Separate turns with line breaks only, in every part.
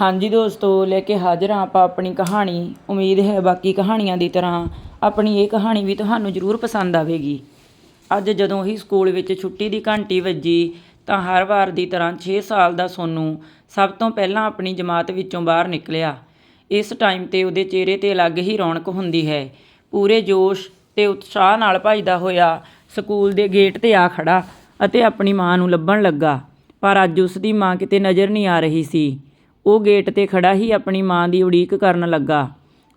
ਹਾਂਜੀ ਦੋਸਤੋ, ਲੈ ਕੇ ਹਾਜ਼ਰ ਹਾਂ ਆਪਾਂ ਆਪਣੀ ਕਹਾਣੀ। ਉਮੀਦ ਹੈ ਬਾਕੀ ਕਹਾਣੀਆਂ ਦੀ ਤਰ੍ਹਾਂ ਆਪਣੀ ਇਹ ਕਹਾਣੀ ਵੀ ਤੁਹਾਨੂੰ ਜ਼ਰੂਰ ਪਸੰਦ ਆਵੇਗੀ। ਅੱਜ ਜਦੋਂ ਹੀ ਸਕੂਲ ਵਿੱਚ ਛੁੱਟੀ ਦੀ ਘੰਟੀ ਵੱਜੀ, ਤਾਂ ਹਰ ਵਾਰ ਦੀ ਤਰ੍ਹਾਂ 6 ਸਾਲ ਦਾ ਸੋਨੂੰ ਸਭ ਤੋਂ ਪਹਿਲਾਂ ਆਪਣੀ ਜਮਾਤ ਵਿੱਚੋਂ ਬਾਹਰ ਨਿਕਲਿਆ। ਇਸ ਟਾਈਮ ਤੇ ਉਹਦੇ ਚਿਹਰੇ ਤੇ ਅਲੱਗ ਹੀ ਰੌਣਕ ਹੁੰਦੀ ਹੈ। ਪੂਰੇ ਜੋਸ਼ ਤੇ ਉਤਸ਼ਾਹ ਨਾਲ ਭੱਜਦਾ ਹੋਇਆ ਸਕੂਲ ਦੇ ਗੇਟ ਤੇ ਆ ਖੜਾ ਅਤੇ ਆਪਣੀ ਮਾਂ ਨੂੰ ਲੱਭਣ ਲੱਗਾ। ਪਰ ਅੱਜ ਉਸ ਦੀ ਮਾਂ ਕਿਤੇ ਨਜ਼ਰ ਨਹੀਂ ਆ ਰਹੀ ਸੀ। ਉਹ ਗੇਟ ਤੇ ਖੜਾ ਹੀ ਆਪਣੀ ਮਾਂ ਦੀ ਉਡੀਕ ਕਰਨ ਲੱਗਾ।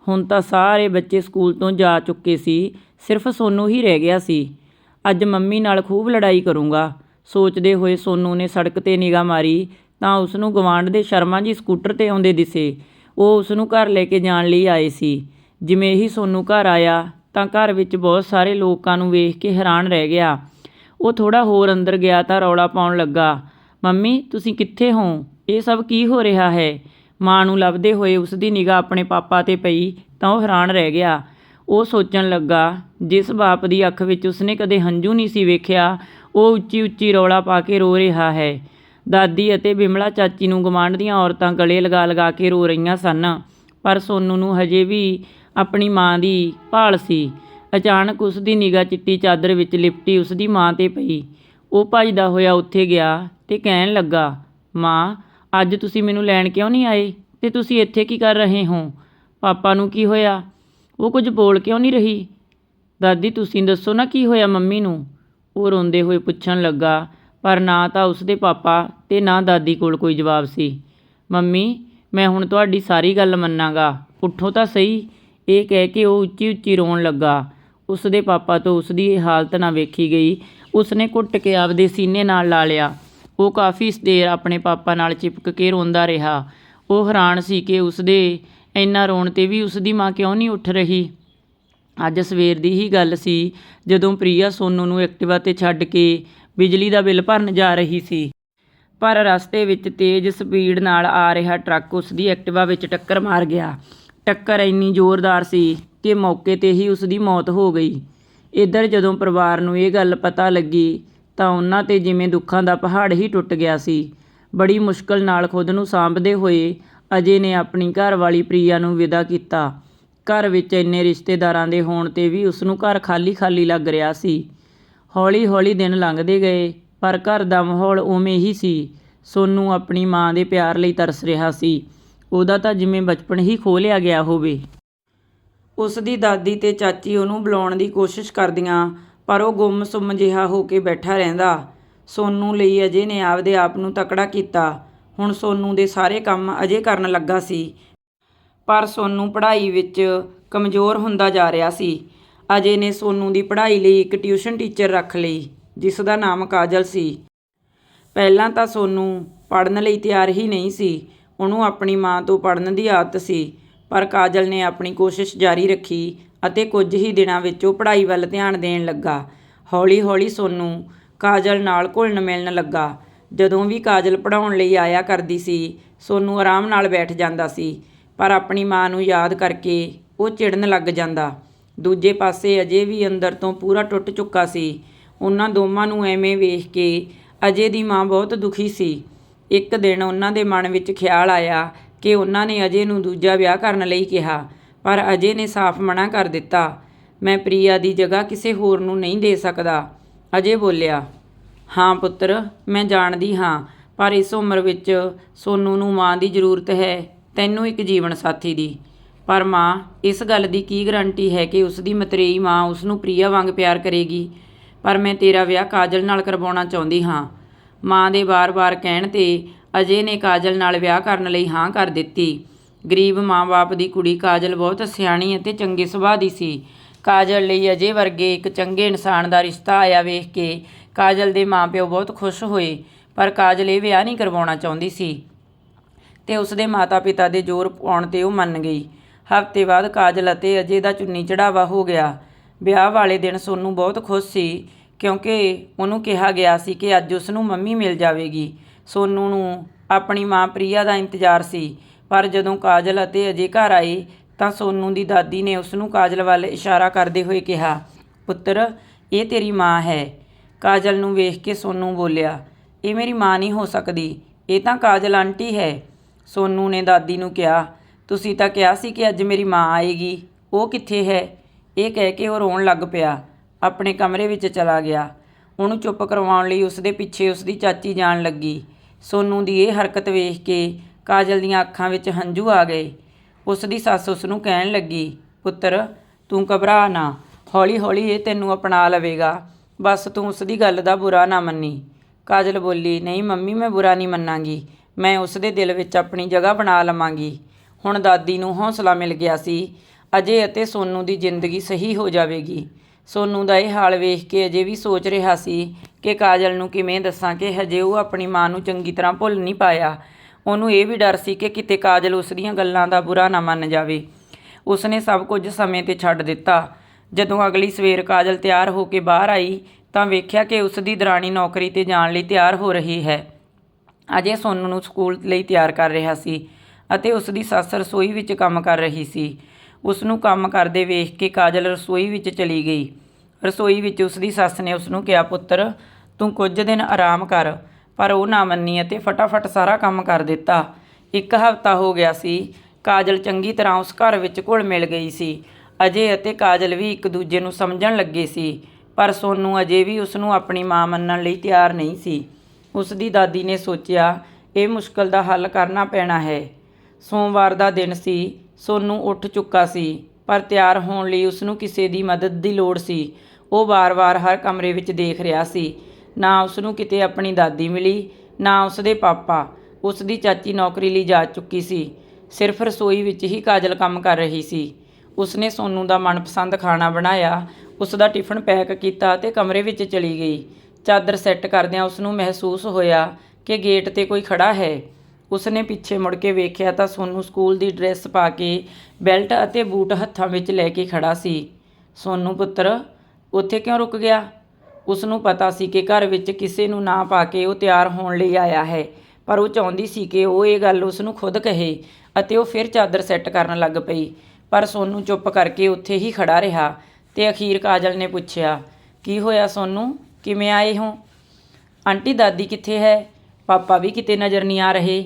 ਹੁਣ ਤਾਂ ਸਾਰੇ ਬੱਚੇ ਸਕੂਲ ਤੋਂ ਜਾ ਚੁੱਕੇ ਸੀ, ਸਿਰਫ ਸੋਨੂ ਹੀ ਰਹਿ ਗਿਆ ਸੀ। ਅੱਜ ਮੰਮੀ ਨਾਲ ਖੂਬ ਲੜਾਈ ਕਰੂੰਗਾ। ਸੋਚਦੇ ਹੋਏ ਸੋਨੂ ਨੇ ਸੜਕ ਤੇ ਨਿਗਾਹ ਮਾਰੀ ਤਾਂ ਉਸ ਨੂੰ ਗਵਾਂਢ ਦੇ ਸ਼ਰਮਾ ਜੀ ਸਕੂਟਰ ਤੇ ਆਉਂਦੇ ਦਿਸੇ। ਉਹ ਉਸ ਨੂੰ ਘਰ ਲੈ ਕੇ ਜਾਣ ਲਈ ਆਏ ਸੀ। ਜਿਵੇਂ ਹੀ ਸੋਨੂ ਘਰ ਆਇਆ ਤਾਂ ਘਰ ਵਿੱਚ ਬਹੁਤ ਸਾਰੇ ਲੋਕਾਂ ਨੂੰ ਵੇਖ ਕੇ ਹੈਰਾਨ ਰਹਿ ਗਿਆ। ਉਹ ਥੋੜਾ ਹੋਰ ਅੰਦਰ ਗਿਆ ਤਾਂ ਰੌਲਾ ਪਾਉਣ ਲੱਗਾ, ਮੰਮੀ, ਤੁਸੀਂ ਕਿੱਥੇ ਹੋ? ਇਹ ਸਭ ਕੀ ਹੋ ਰਿਹਾ ਹੈ? ਮਾਂ ਨੂੰ ਲੱਭਦੇ ਹੋਏ ਉਸ ਦੀ ਨਿਗਾਹ ਆਪਣੇ ਪਾਪਾ ਤੇ ਪਈ ਤਾਂ ਉਹ ਹੈਰਾਨ ਰਹਿ ਗਿਆ। ਉਹ ਸੋਚਣ ਲੱਗਾ, ਜਿਸ ਬਾਪ ਦੀ ਅੱਖ ਵਿੱਚ ਉਸਨੇ ਕਦੇ ਹੰਝੂ ਨਹੀਂ ਸੀ ਵੇਖਿਆ, ਉਹ ਉੱਚੀ ਉੱਚੀ ਰੌਲਾ ਪਾ ਕੇ ਰੋ ਰਿਹਾ ਹੈ। ਦਾਦੀ ਅਤੇ ਬਿਮਲਾ ਚਾਚੀ ਨੂੰ ਗਵਾਂਢ ਦੀਆਂ ਔਰਤਾਂ ਗਲੇ ਲਗਾ ਲਗਾ ਕੇ ਰੋ ਰਹੀਆਂ ਸਨ, ਪਰ ਸੋਨੂ ਨੂੰ ਹਜੇ ਵੀ ਆਪਣੀ ਮਾਂ ਦੀ ਭਾਲ ਸੀ। ਅਚਾਨਕ ਉਸ ਦੀ ਨਿਗਾਹ ਚਿੱਟੀ ਚਾਦਰ ਵਿੱਚ ਲਿਪਟੀ ਉਸ ਦੀ ਮਾਂ ਤੇ ਪਈ। ਉਹ ਭੱਜਦਾ ਹੋਇਆ ਉੱਥੇ ਗਿਆ ਤੇ ਕਹਿਣ ਲੱਗਾ, ਮਾਂ ਅੱਜ ਤੁਸੀਂ ਮੈਨੂੰ ਲੈਣ ਕਿਉਂ ਨਹੀਂ ਆਏ? ਅਤੇ ਤੁਸੀਂ ਇੱਥੇ ਕੀ ਕਰ ਰਹੇ ਹੋ? ਪਾਪਾ ਨੂੰ ਕੀ ਹੋਇਆ? ਉਹ ਕੁਝ ਬੋਲ ਕਿਉਂ ਨਹੀਂ ਰਹੀ? ਦਾਦੀ, ਤੁਸੀਂ ਦੱਸੋ ਨਾ ਕੀ ਹੋਇਆ ਮੰਮੀ ਨੂੰ? ਉਹ ਰੋਂਦੇ ਹੋਏ ਪੁੱਛਣ ਲੱਗਾ, ਪਰ ਨਾ ਤਾਂ ਉਸਦੇ ਪਾਪਾ ਤੇ ਨਾ ਦਾਦੀ ਕੋਲ ਕੋਈ ਜਵਾਬ ਸੀ। ਮੰਮੀ, ਮੈਂ ਹੁਣ ਤੁਹਾਡੀ ਸਾਰੀ ਗੱਲ ਮੰਨਾਂਗਾ। ਉੱਠੋ ਤਾਂ ਸਹੀ। ਇਹ ਕਹਿ ਕੇ ਉਹ ਉੱਚੀ ਉੱਚੀ ਰੋਣ ਲੱਗਾ। ਉਸਦੇ ਪਾਪਾ ਤੋਂ ਉਸਦੀ ਇਹ ਹਾਲਤ ਨਾ ਵੇਖੀ ਗਈ। ਉਸਨੇ ਘੁੱਟ ਕੇ ਆਪਦੇ ਸੀਨੇ ਨਾਲ ਲਾ ਲਿਆ। ਉਹ ਕਾਫੀ ਦੇਰ ਆਪਣੇ ਪਾਪਾ ਨਾਲ ਚਿਪਕ ਕੇ ਰੋਂਦਾ ਰਿਹਾ। ਉਹ ਹੈਰਾਨ ਸੀ ਕਿ ਉਸਦੇ ਇੰਨਾ ਰੋਣ ਤੇ ਵੀ ਉਸਦੀ ਮਾਂ ਕਿਉਂ ਨਹੀਂ ਉੱਠ ਰਹੀ? ਅੱਜ ਸਵੇਰ ਦੀ ਹੀ ਗੱਲ ਸੀ, ਜਦੋਂ ਪ੍ਰਿਆ ਸੋਨੂ ਨੂੰ ਐਕਟਿਵਾ ਤੇ ਛੱਡ ਕੇ ਬਿਜਲੀ ਦਾ ਬਿੱਲ ਭਰਨ ਜਾ ਰਹੀ ਸੀ। ਪਰ ਰਸਤੇ ਵਿੱਚ ਤੇਜ਼ ਸਪੀਡ ਨਾਲ ਆ ਰਿਹਾ ਟਰੱਕ ਉਸ ਦੀ ਐਕਟਿਵਾ ਵਿੱਚ ਟੱਕਰ ਮਾਰ ਗਿਆ। ਟੱਕਰ ਇੰਨੀ ਜ਼ੋਰਦਾਰ ਸੀ ਕਿ ਮੌਕੇ ਤੇ ਹੀ ਉਸ ਦੀ ਮੌਤ ਹੋ ਗਈ। ਇੱਧਰ ਜਦੋਂ ਪਰਿਵਾਰ ਨੂੰ ਇਹ ਗੱਲ ਪਤਾ ਲੱਗੀ ਤਾਂ ਉਹਨਾਂ ਤੇ ਜਿਵੇਂ ਦੁੱਖਾਂ ਦਾ ਪਹਾੜ ਹੀ ਟੁੱਟ ਗਿਆ ਸੀ। ਬੜੀ ਮੁਸ਼ਕਲ ਨਾਲ ਖੁਦ ਨੂੰ ਸਾਂਭਦੇ ਹੋਏ ਅਜੇ ਨੇ ਆਪਣੀ ਘਰਵਾਲੀ ਪ੍ਰੀਆ ਨੂੰ ਵਿਦਾ ਕੀਤਾ। ਘਰ ਵਿੱਚ ਇੰਨੇ ਰਿਸ਼ਤੇਦਾਰਾਂ ਦੇ ਹੋਣ ਤੇ ਵੀ ਉਸ ਨੂੰ ਘਰ ਖਾਲੀ-ਖਾਲੀ ਲੱਗ ਰਿਹਾ ਸੀ। ਹੌਲੀ-ਹੌਲੀ ਦਿਨ ਲੰਘਦੇ ਗਏ, ਪਰ ਘਰ ਦਾ ਮਾਹੌਲ ਉਵੇਂ ਹੀ ਸੀ। ਸੋਨੂੰ ਆਪਣੀ ਮਾਂ ਦੇ ਪਿਆਰ ਲਈ ਤਰਸ ਰਿਹਾ ਸੀ। ਉਹਦਾ ਤਾਂ ਜਿਵੇਂ ਬਚਪਨ ਹੀ ਖੋਹ ਲਿਆ ਗਿਆ ਹੋਵੇ। ਉਸ ਦੀ ਦਾਦੀ ਤੇ ਚਾਚੀ ਉਹਨੂੰ ਬੁਲਾਉਣ ਦੀ ਕੋਸ਼ਿਸ਼ ਕਰਦੀਆਂ ਪਰ ਉਹ ਗੁੰਮ-ਸੁੰਮ ਜਿਹਾ ਹੋ ਕੇ ਬੈਠਾ ਰਹਿੰਦਾ। ਸੋਨੂੰ ਲਈ ਅਜੇ ਨੇ ਆਪਦੇ ਆਪ ਨੂੰ ਤਕੜਾ ਕੀਤਾ। ਹੁਣ ਸੋਨੂੰ ਦੇ ਸਾਰੇ ਕੰਮ ਅਜੇ ਕਰਨ ਲੱਗਾ ਸੀ। ਪਰ ਸੋਨੂੰ ਪੜ੍ਹਾਈ ਵਿੱਚ ਕਮਜ਼ੋਰ ਹੁੰਦਾ ਜਾ ਰਿਹਾ ਸੀ। ਅਜੇ ਨੇ ਸੋਨੂੰ ਦੀ ਪੜ੍ਹਾਈ ਲਈ ਇੱਕ ਟਿਊਸ਼ਨ ਟੀਚਰ ਰੱਖ ਲਈ, ਜਿਸ ਦਾ ਨਾਮ ਕਾਜਲ ਸੀ। ਪਹਿਲਾਂ ਤਾਂ ਸੋਨੂੰ ਪੜ੍ਹਨ ਲਈ ਤਿਆਰ ਹੀ ਨਹੀਂ ਸੀ। ਉਹਨੂੰ ਆਪਣੀ ਮਾਂ ਤੋਂ ਪੜ੍ਹਨ ਦੀ ਆਦਤ ਸੀ, ਪਰ ਕਾਜਲ ਨੇ ਆਪਣੀ ਕੋਸ਼ਿਸ਼ ਜਾਰੀ ਰੱਖੀ ਅਤੇ ਕੁਝ ਹੀ ਦਿਨਾਂ ਵਿੱਚ ਉਹ ਪੜ੍ਹਾਈ ਵੱਲ ਧਿਆਨ ਦੇਣ ਲੱਗਾ। ਹੌਲੀ-ਹੌਲੀ ਸੋਨੂੰ ਕਾਜਲ ਨਾਲ ਘੁਲਣ ਮਿਲਣ ਲੱਗਾ। ਜਦੋਂ ਵੀ ਕਾਜਲ ਪੜ੍ਹਾਉਣ ਲਈ ਆਇਆ ਕਰਦੀ ਸੀ, ਸੋਨੂੰ ਆਰਾਮ ਨਾਲ ਬੈਠ ਜਾਂਦਾ ਸੀ, ਪਰ ਆਪਣੀ ਮਾਂ ਨੂੰ ਯਾਦ ਕਰਕੇ ਉਹ ਚਿੜਨ ਲੱਗ ਜਾਂਦਾ। ਦੂਜੇ ਪਾਸੇ ਅਜੇ ਵੀ ਅੰਦਰ ਤੋਂ ਪੂਰਾ ਟੁੱਟ ਚੁੱਕਾ ਸੀ। ਉਹਨਾਂ ਦੋਵਾਂ ਨੂੰ ਐਵੇਂ ਵੇਖ ਕੇ ਅਜੇ ਦੀ ਮਾਂ ਬਹੁਤ ਦੁਖੀ ਸੀ। ਇੱਕ ਦਿਨ ਉਹਨਾਂ ਦੇ ਮਨ ਵਿੱਚ ਖਿਆਲ ਆਇਆ ਕਿ ਉਹਨਾਂ ਨੇ ਅਜੇ ਨੂੰ ਦੂਜਾ ਵਿਆਹ ਕਰਨ ਲਈ ਕਿਹਾ। ਪਰ ਅਜੇ ਨੇ ਸਾਫ਼ ਮਨਾ ਕਰ ਦਿੱਤਾ। ਮੈਂ ਪ੍ਰੀਆ ਦੀ ਜਗ੍ਹਾ ਕਿਸੇ ਹੋਰ ਨੂੰ ਨਹੀਂ ਦੇ ਸਕਦਾ। ਅਜੇ ਬੋਲਿਆ, ਹਾਂ ਪੁੱਤਰ, ਮੈਂ ਜਾਣਦੀ ਹਾਂ, ਪਰ ਇਸ ਉਮਰ ਵਿੱਚ ਸੋਨੂ ਨੂੰ ਮਾਂ ਦੀ ਜ਼ਰੂਰਤ ਹੈ, ਤੈਨੂੰ ਇੱਕ ਜੀਵਨ ਸਾਥੀ ਦੀ। ਪਰ ਮਾਂ, ਇਸ ਗੱਲ ਦੀ ਕੀ ਗਰੰਟੀ ਹੈ ਕਿ ਉਸ ਦੀ ਮਤਰੇਈ ਮਾਂ ਉਸ ਨੂੰ ਪ੍ਰੀਆ ਵਾਂਗ ਪਿਆਰ ਕਰੇਗੀ? ਪਰ ਮੈਂ ਤੇਰਾ ਵਿਆਹ ਕਾਜਲ ਨਾਲ ਕਰਵਾਉਣਾ ਚਾਹੁੰਦੀ ਹਾਂ। ਮਾਂ ਦੇ ਬਾਰ-ਬਾਰ ਕਹਿਣ ਤੇ ਅਜੇ ਨੇ ਕਾਜਲ ਨਾਲ ਵਿਆਹ ਕਰਨ ਲਈ ਹਾਂ ਕਰ ਦਿੱਤੀ। ਗਰੀਬ ਮਾਂ-ਬਾਪ ਦੀ ਕੁੜੀ ਕਾਜਲ ਬਹੁਤ ਸਿਆਣੀ ਅਤੇ ਚੰਗੇ ਸੁਭਾਅ ਦੀ ਸੀ। ਕਾਜਲ ਲਈ ਅਜੇ ਵਰਗੇ ਇੱਕ ਚੰਗੇ ਇਨਸਾਨ ਦਾ ਰਿਸ਼ਤਾ ਆਇਆ ਵੇਖ ਕੇ ਕਾਜਲ ਦੇ ਮਾਪਿਓ ਬਹੁਤ ਖੁਸ਼ ਹੋਏ, ਪਰ ਕਾਜਲ ਇਹ ਵਿਆਹ ਨਹੀਂ ਕਰਵਾਉਣਾ ਚਾਹੁੰਦੀ ਸੀ ਤੇ ਉਸਦੇ ਮਾਤਾ-ਪਿਤਾ ਦੇ ਜ਼ੋਰ ਪਾਉਣ ਤੇ ਉਹ ਮੰਨ ਗਈ। ਹਫ਼ਤੇ ਬਾਅਦ ਕਾਜਲ ਅਤੇ ਅਜੇ ਦਾ ਚੁੰਨੀ ਚੜਾਵਾ ਹੋ ਗਿਆ। ਵਿਆਹ ਵਾਲੇ ਦਿਨ ਸੋਨੂੰ ਬਹੁਤ ਖੁਸ਼ ਸੀ, ਕਿਉਂਕਿ ਉਹਨੂੰ ਕਿਹਾ ਗਿਆ ਸੀ ਕਿ ਅੱਜ ਉਸ ਨੂੰ ਮੰਮੀ ਮਿਲ ਜਾਵੇਗੀ। ਸੋਨੂੰ ਨੂੰ ਆਪਣੀ ਮਾਂ ਪ੍ਰੀਆ ਦਾ ਇੰਤਜ਼ਾਰ ਸੀ। ਪਰ ਜਦੋਂ ਕਾਜਲ ਅਤੇ ਅਜੇ ਘਰ ਆਏ ਤਾਂ ਸੋਨੂੰ ਦੀ ਦਾਦੀ ਨੇ ਉਸ ਨੂੰ ਕਾਜਲ ਵੱਲ ਇਸ਼ਾਰਾ ਕਰਦੇ ਹੋਏ ਕਿਹਾ, ਪੁੱਤਰ, ਇਹ ਤੇਰੀ ਮਾਂ ਹੈ। ਕਾਜਲ ਨੂੰ ਵੇਖ ਕੇ ਸੋਨੂੰ ਬੋਲਿਆ, ਇਹ ਮੇਰੀ ਮਾਂ ਨਹੀਂ ਹੋ ਸਕਦੀ, ਇਹ ਤਾਂ ਕਾਜਲ ਆਂਟੀ ਹੈ। ਸੋਨੂ ਨੇ ਦਾਦੀ ਨੂੰ ਕਿਹਾ, ਤੁਸੀਂ ਤਾਂ ਕਿਹਾ ਸੀ ਕਿ ਅੱਜ ਮੇਰੀ ਮਾਂ ਆਏਗੀ, ਉਹ ਕਿੱਥੇ ਹੈ? ਇਹ ਕਹਿ ਕੇ ਉਹ ਰੋਣ ਲੱਗ ਪਿਆ, ਆਪਣੇ ਕਮਰੇ ਵਿੱਚ ਚਲਾ ਗਿਆ। ਉਹਨੂੰ ਚੁੱਪ ਕਰਵਾਉਣ ਲਈ ਉਸਦੇ ਪਿੱਛੇ ਉਸਦੀ ਚਾਚੀ ਜਾਣ ਲੱਗੀ। ਸੋਨੂ ਦੀ ਇਹ ਹਰਕਤ ਵੇਖ ਕੇ ਕਾਜਲ ਦੀਆਂ ਅੱਖਾਂ ਵਿੱਚ ਹੰਝੂ ਆ ਗਏ। ਉਸ ਦੀ ਸੱਸ ਉਸ ਨੂੰ ਕਹਿਣ ਲੱਗੀ, ਪੁੱਤਰ, ਤੂੰ ਘਬਰਾ ਨਾ। ਹੌਲੀ ਹੌਲੀ ਇਹ ਤੈਨੂੰ ਅਪਣਾ ਲਵੇਗਾ। ਬਸ ਤੂੰ ਉਸ ਦੀ ਗੱਲ ਦਾ ਬੁਰਾ ਨਾ ਮੰਨੀ। ਕਾਜਲ ਬੋਲੀ, ਨਹੀਂ ਮੰਮੀ, ਮੈਂ ਬੁਰਾ ਨਹੀਂ ਮੰਨਾਂਗੀ। ਮੈਂ ਉਸ ਦੇ ਦਿਲ ਵਿੱਚ ਆਪਣੀ ਜਗ੍ਹਾ ਬਣਾ ਲਵਾਂਗੀ। ਹੁਣ ਦਾਦੀ ਨੂੰ ਹੌਸਲਾ ਮਿਲ ਗਿਆ ਸੀ, ਅਜੇ ਅਤੇ ਸੋਨੂ ਦੀ ਜ਼ਿੰਦਗੀ ਸਹੀ ਹੋ ਜਾਵੇਗੀ। ਸੋਨੂ ਦਾ ਇਹ ਹਾਲ ਵੇਖ ਕੇ ਅਜੇ ਵੀ ਸੋਚ ਰਿਹਾ ਸੀ ਕਿ ਕਾਜਲ ਨੂੰ ਕਿਵੇਂ ਦੱਸਾਂ ਕਿ ਹਜੇ ਉਹ ਆਪਣੀ ਮਾਂ ਨੂੰ ਚੰਗੀ ਤਰ੍ਹਾਂ ਭੁੱਲ ਨਹੀਂ ਪਾਇਆ। ਉਹਨੂੰ ਇਹ ਵੀ ਡਰ ਸੀ ਕਿ ਕਿਤੇ ਕਾਜਲ ਉਸ ਦੀਆਂ ਗੱਲਾਂ ਦਾ ਬੁਰਾ ਨਾ ਮੰਨ ਜਾਵੇ। ਉਸਨੇ ਸਭ ਕੁਝ ਸਮੇਂ ਤੇ ਛੱਡ ਦਿੱਤਾ। ਜਦੋਂ ਅਗਲੀ ਸਵੇਰ ਕਾਜਲ ਤਿਆਰ ਹੋ ਕੇ ਬਾਹਰ ਆਈ, ਤਾਂ ਵੇਖਿਆ ਕਿ ਉਸ ਦੀ ਦਰਾਣੀ ਨੌਕਰੀ ਤੇ ਜਾਣ ਲਈ ਤਿਆਰ ਹੋ ਰਹੀ ਹੈ। ਅਜੇ ਸੋਨੂ ਨੂੰ ਸਕੂਲ ਲਈ ਤਿਆਰ ਕਰ ਰਿਹਾ ਸੀ ਅਤੇ ਉਸ ਦੀ ਸੱਸ ਰਸੋਈ ਵਿੱਚ ਕੰਮ ਕਰ ਰਹੀ ਸੀ। ਉਸ ਨੂੰ ਕੰਮ ਕਰਦੇ ਵੇਖ ਕੇ ਕਾਜਲ ਰਸੋਈ ਵਿੱਚ ਚਲੀ ਗਈ। ਰਸੋਈ ਵਿੱਚ ਉਸ ਦੀ ਸੱਸ ਨੇ ਉਸ ਨੂੰ ਕਿਹਾ, ਪੁੱਤਰ, ਤੂੰ ਕੁਝ ਦਿਨ ਆਰਾਮ ਕਰ। ਪਰ ਉਹ ਨਾ ਮੰਨੀ ਅਤੇ ਫਟਾਫਟ ਸਾਰਾ ਕੰਮ ਕਰ ਦਿੱਤਾ। ਇੱਕ ਹਫ਼ਤਾ ਹੋ ਗਿਆ ਸੀ। ਕਾਜਲ ਚੰਗੀ ਤਰ੍ਹਾਂ ਉਸ ਘਰ ਵਿੱਚ ਘੁਲ ਮਿਲ ਗਈ ਸੀ। ਅਜੇ ਅਤੇ ਕਾਜਲ ਵੀ ਇੱਕ ਦੂਜੇ ਨੂੰ ਸਮਝਣ ਲੱਗੇ ਸੀ। ਪਰ ਸੋਨੂੰ ਅਜੇ ਵੀ ਉਸ ਨੂੰ ਆਪਣੀ ਮਾਂ ਮੰਨਣ ਲਈ ਤਿਆਰ ਨਹੀਂ ਸੀ। ਉਸ ਦੀ ਦਾਦੀ ਨੇ ਸੋਚਿਆ, ਇਹ ਮੁਸ਼ਕਲ ਦਾ ਹੱਲ ਕਰਨਾ ਪੈਣਾ ਹੈ। ਸੋਮਵਾਰ ਦਾ ਦਿਨ ਸੀ। ਸੋਨੂੰ ਉੱਠ ਚੁੱਕਾ ਸੀ। ਪਰ ਤਿਆਰ ਹੋਣ ਲਈ ਉਸ ਨੂੰ ਕਿਸੇ ਦੀ ਮਦਦ ਦੀ ਲੋੜ ਸੀ। ਉਹ ਵਾਰ-ਵਾਰ ਹਰ ਕਮਰੇ ਵਿੱਚ ਦੇਖ ਰਿਹਾ ਸੀ। ਨਾ ਉਸ ਨੂੰ ਕਿਤੇ ਆਪਣੀ ਦਾਦੀ ਮਿਲੀ, ਨਾ ਉਸ ਦੇ ਪਾਪਾ। ਉਸ ਦੀ ਚਾਚੀ ਨੌਕਰੀ ਲਈ ਜਾ ਚੁੱਕੀ ਸੀ। ਸਿਰਫ ਰਸੋਈ ਵਿੱਚ ਹੀ ਕਾਜਲ ਕੰਮ ਕਰ ਰਹੀ ਸੀ। ਉਸਨੇ ਸੋਨੂ ਦਾ ਮਨਪਸੰਦ ਖਾਣਾ ਬਣਾਇਆ ਉਸ ਦਾ ਟਿਫਨ ਪੈਕ ਕੀਤਾ ਤੇ ਕਮਰੇ ਵਿੱਚ ਚਲੀ ਗਈ। ਚਾਦਰ ਸੈੱਟ ਕਰਦਿਆਂ ਉਸ ਨੂੰ ਮਹਿਸੂਸ ਹੋਇਆ ਕਿ ਗੇਟ ਤੇ ਕੋਈ ਖੜਾ ਹੈ। ਉਸਨੇ ਪਿੱਛੇ ਮੁੜ ਕੇ ਵੇਖਿਆ ਤਾਂ ਸੋਨੂ ਸਕੂਲ ਦੀ ਡਰੈਸ ਪਾ ਕੇ ਬੈਲਟ ਅਤੇ ਬੂਟ ਹੱਥਾਂ ਵਿੱਚ ਲੈ ਕੇ ਖੜਾ ਸੀ। ਸੋਨੂ ਪੁੱਤਰ, ਉੱਥੇ ਕਿਉਂ ਰੁਕ ਗਿਆ? ਉਸ ਨੂੰ ਪਤਾ ਸੀ ਕਿ ਘਰ ਵਿੱਚ ਕਿਸੇ ਨੂੰ ਨਾ ਪਾ ਕੇ ਉਹ ਤਿਆਰ ਹੋਣ ਲਈ ਆਇਆ ਹੈ, ਪਰ ਉਹ ਚਾਹੁੰਦੀ ਸੀ ਕਿ ਉਹ ਇਹ ਗੱਲ ਉਸ ਨੂੰ ਖੁਦ ਕਹੇ ਅਤੇ ਉਹ ਫਿਰ ਚਾਦਰ ਸੈੱਟ ਕਰਨ ਲੱਗ ਪਈ। ਪਰ ਸੋਨੂੰ ਚੁੱਪ ਕਰਕੇ ਉੱਥੇ ਹੀ ਖੜਾ ਰਿਹਾ ਤੇ ਅਖੀਰ ਕਾਜਲ ਨੇ ਪੁੱਛਿਆ, ਕੀ ਹੋਇਆ ਸੋਨੂੰ? ਕਿਵੇਂ ਆਏ ਹੋ? ਆਂਟੀ, ਦਾਦੀ ਕਿੱਥੇ ਹੈ? ਪਾਪਾ ਵੀ ਕਿਤੇ ਨਜ਼ਰ ਨਹੀਂ ਆ ਰਹੇ।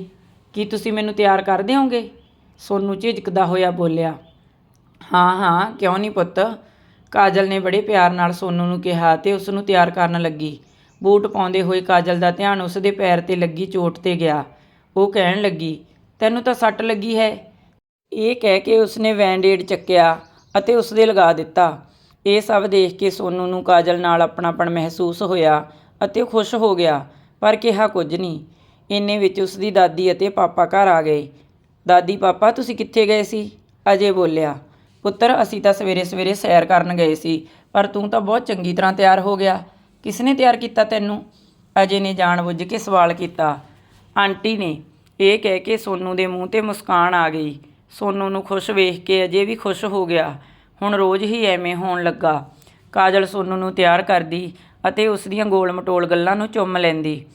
ਕੀ ਤੁਸੀਂ ਮੈਨੂੰ ਤਿਆਰ ਕਰ ਦਿਓਗੇ? ਸੋਨੂੰ ਝਿਜਕਦਾ ਹੋਇਆ ਬੋਲਿਆ, ਹਾਂ ਹਾਂ, ਕਿਉਂ ਨਹੀਂ ਪੁੱਤ? ਕਾਜਲ ਨੇ ਬੜੇ ਪਿਆਰ ਨਾਲ ਸੋਨੂ ਨੂੰ ਕਿਹਾ ਤੇ ਉਸ ਨੂੰ ਤਿਆਰ ਕਰਨ ਲੱਗੀ। ਬੂਟ ਪਾਉਂਦੇ ਹੋਏ ਕਾਜਲ ਦਾ ਧਿਆਨ ਉਸ ਦੇ ਪੈਰ ਤੇ ਲੱਗੀ ਚੋਟ ਤੇ ਗਿਆ। ਉਹ ਕਹਿਣ ਲੱਗੀ, ਤੈਨੂੰ ਤਾਂ ਸੱਟ ਲੱਗੀ ਹੈ। ਇਹ ਕਹਿ ਕੇ ਉਸਨੇ ਵੈਂਡੇਡ ਚੱਕਿਆ ਅਤੇ ਉਸ ਦੇ ਲਗਾ ਦਿੱਤਾ। ਇਹ ਸਭ ਦੇਖ ਕੇ ਸੋਨੂ ਨੂੰ ਕਾਜਲ ਨਾਲ ਆਪਣਾਪਣ ਮਹਿਸੂਸ ਹੋਇਆ ਅਤੇ ਖੁਸ਼ ਹੋ ਗਿਆ, ਪਰ ਕਿਹਾ ਕੁਝ ਨਹੀਂ। ਇੰਨੇ ਵਿੱਚ ਉਸ ਦੀ ਦਾਦੀ ਅਤੇ ਪਾਪਾ ਘਰ ਆ ਗਏ। ਦਾਦੀ, ਪਾਪਾ, ਤੁਸੀਂ ਕਿੱਥੇ ਗਏ ਸੀ? ਅਜੇ ਬੋਲਿਆ। ਪੁੱਤਰ, ਅਸੀਂ ਤਾਂ ਸਵੇਰੇ ਸਵੇਰੇ ਸੈਰ ਕਰਨ ਗਏ ਸੀ, ਪਰ ਤੂੰ ਤਾਂ ਬਹੁਤ ਚੰਗੀ ਤਰ੍ਹਾਂ ਤਿਆਰ ਹੋ ਗਿਆ। ਕਿਸਨੇ ਤਿਆਰ ਕੀਤਾ ਤੈਨੂੰ? ਅਜੇ ਨੇ ਜਾਣਬੁੱਝ ਕੇ ਸਵਾਲ ਕੀਤਾ। ਆਂਟੀ ਨੇ ਇਹ ਕਹਿ ਕੇ ਸੋਨੂ ਦੇ ਮੂੰਹ ਤੇ ਮੁਸਕਾਨ ਆ ਗਈ। ਸੋਨੂ ਨੂੰ ਖੁਸ਼ ਵੇਖ ਕੇ ਅਜੇ ਵੀ ਖੁਸ਼ ਹੋ ਗਿਆ। ਹੁਣ ਰੋਜ਼ ਹੀ ਐਵੇਂ ਹੋਣ ਲੱਗਾ। ਕਾਜਲ ਸੋਨੂ ਨੂੰ ਤਿਆਰ ਕਰਦੀ ਅਤੇ ਉਸ ਦੀਆਂ ਗੋਲ ਮਟੋਲ ਗੱਲਾਂ ਨੂੰ ਚੁੰਮ ਲੈਂਦੀ।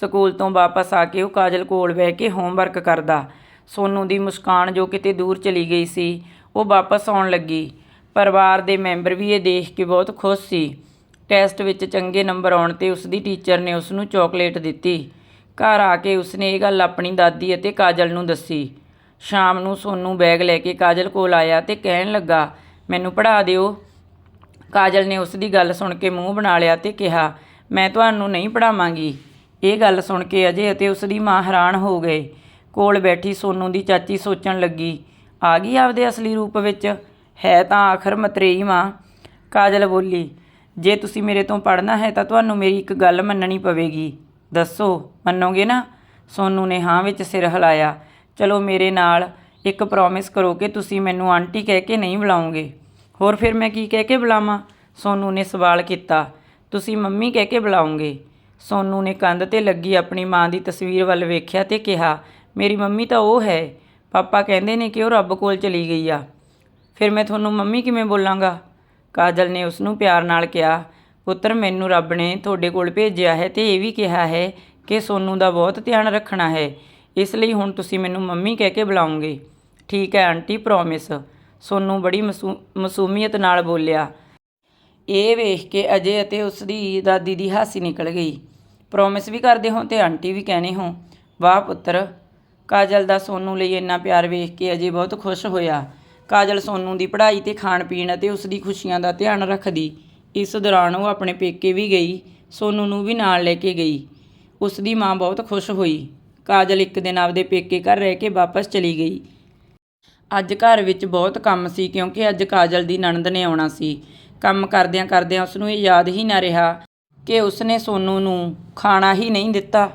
ਸਕੂਲ ਤੋਂ ਵਾਪਸ ਆ ਕੇ ਉਹ ਕਾਜਲ ਕੋਲ ਬਹਿ ਕੇ ਹੋਮਵਰਕ ਕਰਦਾ। ਸੋਨੂ ਦੀ ਮੁਸਕਾਨ ਜੋ ਕਿਤੇ ਦੂਰ ਚਲੀ ਗਈ ਸੀ ਉਹ ਵਾਪਸ ਆਉਣ ਲੱਗੀ। ਪਰਿਵਾਰ ਦੇ ਮੈਂਬਰ ਵੀ ਇਹ ਦੇਖ ਕੇ ਬਹੁਤ ਖੁਸ਼ ਸੀ। ਟੈਸਟ ਵਿੱਚ ਚੰਗੇ ਨੰਬਰ ਆਉਣ ਤੇ ਉਸ ਦੀ ਟੀਚਰ ਨੇ ਉਸ ਨੂੰ ਚਾਕਲੇਟ ਦਿੱਤੀ। ਘਰ ਆ ਕੇ ਉਸਨੇ ਇਹ ਗੱਲ ਆਪਣੀ ਦਾਦੀ ਅਤੇ ਕਾਜਲ ਨੂੰ ਦੱਸੀ। ਸ਼ਾਮ ਨੂੰ ਸੋਨੂੰ ਬੈਗ ਲੈ ਕੇ ਕਾਜਲ ਕੋਲ ਆਇਆ ਤੇ ਕਹਿਣ ਲੱਗਾ, ਮੈਨੂੰ ਪੜ੍ਹਾ ਦਿਓ। ਕਾਜਲ ਨੇ ਉਸ ਦੀ ਗੱਲ ਸੁਣ ਕੇ ਮੂੰਹ ਬਣਾ ਲਿਆ ਤੇ ਕਿਹਾ, ਮੈਂ ਤੁਹਾਨੂੰ ਨਹੀਂ ਪੜਾਵਾਂਗੀ ਇਹ ਗੱਲ ਸੁਣ ਕੇ ਅਜੇ ਅਤੇ ਉਸ ਦੀ ਮਾਂ ਹੈਰਾਨ ਹੋ ਗਏ। ਕੋਲ ਬੈਠੀ ਸੋਨੂੰ ਦੀ ਚਾਚੀ ਸੋਚਣ ਲੱਗੀ ਆ ਗਈ ਆਪਦੇ ਅਸਲੀ ਰੂਪ ਵਿੱਚ। ਹੈ ਤਾਂ ਆਖਰ ਮਤਰੇਈ ਮਾਂ। ਕਾਜਲ ਬੋਲੀ, ਜੇ ਤੁਸੀਂ ਮੇਰੇ ਤੋਂ ਪੜ੍ਹਨਾ ਹੈ ਤਾਂ ਤੁਹਾਨੂੰ ਮੇਰੀ ਇੱਕ ਗੱਲ ਮੰਨਣੀ ਪਵੇਗੀ। ਦੱਸੋ, ਮੰਨੋਗੇ ਨਾ? ਸੋਨੂ ਨੇ ਹਾਂ ਵਿੱਚ ਸਿਰ ਹਿਲਾਇਆ। ਚਲੋ ਮੇਰੇ ਨਾਲ ਇੱਕ ਪ੍ਰੋਮਿਸ ਕਰੋ ਕਿ ਤੁਸੀਂ ਮੈਨੂੰ ਆਂਟੀ ਕਹਿ ਕੇ ਨਹੀਂ ਬੁਲਾਉਂਗੇ ਹੋਰ ਫਿਰ ਮੈਂ ਕੀ ਕਹਿ ਕੇ ਬੁਲਾਵਾਂ? ਸੋਨੂ ਨੇ ਸਵਾਲ ਕੀਤਾ। ਤੁਸੀਂ ਮੰਮੀ ਕਹਿ ਕੇ ਬੁਲਾਉਂਗੇ ਸੋਨੂ ਨੇ ਕੰਧ ਤੇ ਲੱਗੀ ਆਪਣੀ ਮਾਂ ਦੀ ਤਸਵੀਰ ਵੱਲ ਵੇਖਿਆ ਤੇ ਕਿਹਾ, ਮੇਰੀ ਮੰਮੀ ਤਾਂ ਉਹ ਹੈ। ਪਾਪਾ ਕਹਿੰਦੇ ਨੇ ਕਿ ਉਹ ਰੱਬ ਕੋਲ ਚਲੀ ਗਈ ਆ। ਫਿਰ ਮੈਂ ਤੁਹਾਨੂੰ ਮੰਮੀ ਕਿਵੇਂ ਬੋਲਾਂਗਾ? ਕਾਜਲ ਨੇ ਉਸ ਨੂੰ ਪਿਆਰ ਨਾਲ ਕਿਹਾ, ਪੁੱਤਰ, ਮੈਨੂੰ ਰੱਬ ਨੇ ਤੁਹਾਡੇ ਕੋਲ ਭੇਜਿਆ ਹੈ ਤੇ ਇਹ ਵੀ ਕਿਹਾ ਹੈ ਕਿ ਸੋਨੂ ਦਾ ਬਹੁਤ ਧਿਆਨ ਰੱਖਣਾ ਹੈ। ਇਸ ਲਈ ਹੁਣ ਤੁਸੀਂ ਮੈਨੂੰ ਮੰਮੀ ਕਹਿ ਕੇ ਬੁਲਾਉਂਗੇ ਠੀਕ ਹੈ ਆਂਟੀ ਪ੍ਰੋਮਿਸ ਸੋਨੂ ਬੜੀ ਮਾਸੂ- ਮਾਸੂਮੀਅਤ ਨਾਲ ਬੋਲਿਆ। ਇਹ ਵੇਖ ਕੇ ਅਜੇ ਅਤੇ ਉਸ ਦੀ ਦਾਦੀ ਦੀ ਹਾਸੀ ਨਿਕਲ ਗਈ। ਪ੍ਰੋਮਿਸ ਵੀ ਕਰਦੇ ਹੋ ਤੇ ਆਂਟੀ ਵੀ ਕਹਨੇ ਹੋ। ਵਾਹ ਪੁੱਤਰ ਕਾਜਲ ਦਾ ਸੋਨੂ ਲਈ ਇੰਨਾ ਪਿਆਰ ਵੇਖ ਕੇ ਅਜੇ ਬਹੁਤ ਖੁਸ਼ ਹੋਇਆ। ਕਾਜਲ ਸੋਨੂ ਦੀ ਪੜ੍ਹਾਈ ਤੇ ਖਾਣ ਪੀਣ ਅਤੇ ਉਸ ਦੀ ਖੁਸ਼ੀਆਂ ਦਾ ਧਿਆਨ ਰੱਖਦੀ। ਇਸ ਦੌਰਾਨ ਉਹ ਆਪਣੇ ਪੇਕੇ ਵੀ ਗਈ, ਸੋਨੂ ਨੂੰ ਵੀ ਨਾਲ ਲੈ ਕੇ ਗਈ। ਉਸ ਦੀ ਮਾਂ ਬਹੁਤ ਖੁਸ਼ ਹੋਈ। ਕਾਜਲ ਇੱਕ ਦਿਨ ਆਪਦੇ ਪੇਕੇ ਘਰ ਰਹਿ ਕੇ ਵਾਪਸ ਚਲੀ ਗਈ। ਅੱਜ ਘਰ ਵਿੱਚ ਬਹੁਤ ਕੰਮ ਸੀ ਕਿਉਂਕਿ ਅੱਜ ਕਾਜਲ ਦੀ ਨਣਦ ਨੇ ਆਉਣਾ ਸੀ। ਕੰਮ ਕਰਦਿਆਂ ਕਰਦਿਆਂ ਉਸ ਨੂੰ ਇਹ ਯਾਦ ਹੀ ਨਾ ਰਿਹਾ ਕਿ ਉਸਨੇ ਸੋਨੂ ਨੂੰ ਖਾਣਾ ਹੀ ਨਹੀਂ ਦਿੱਤਾ।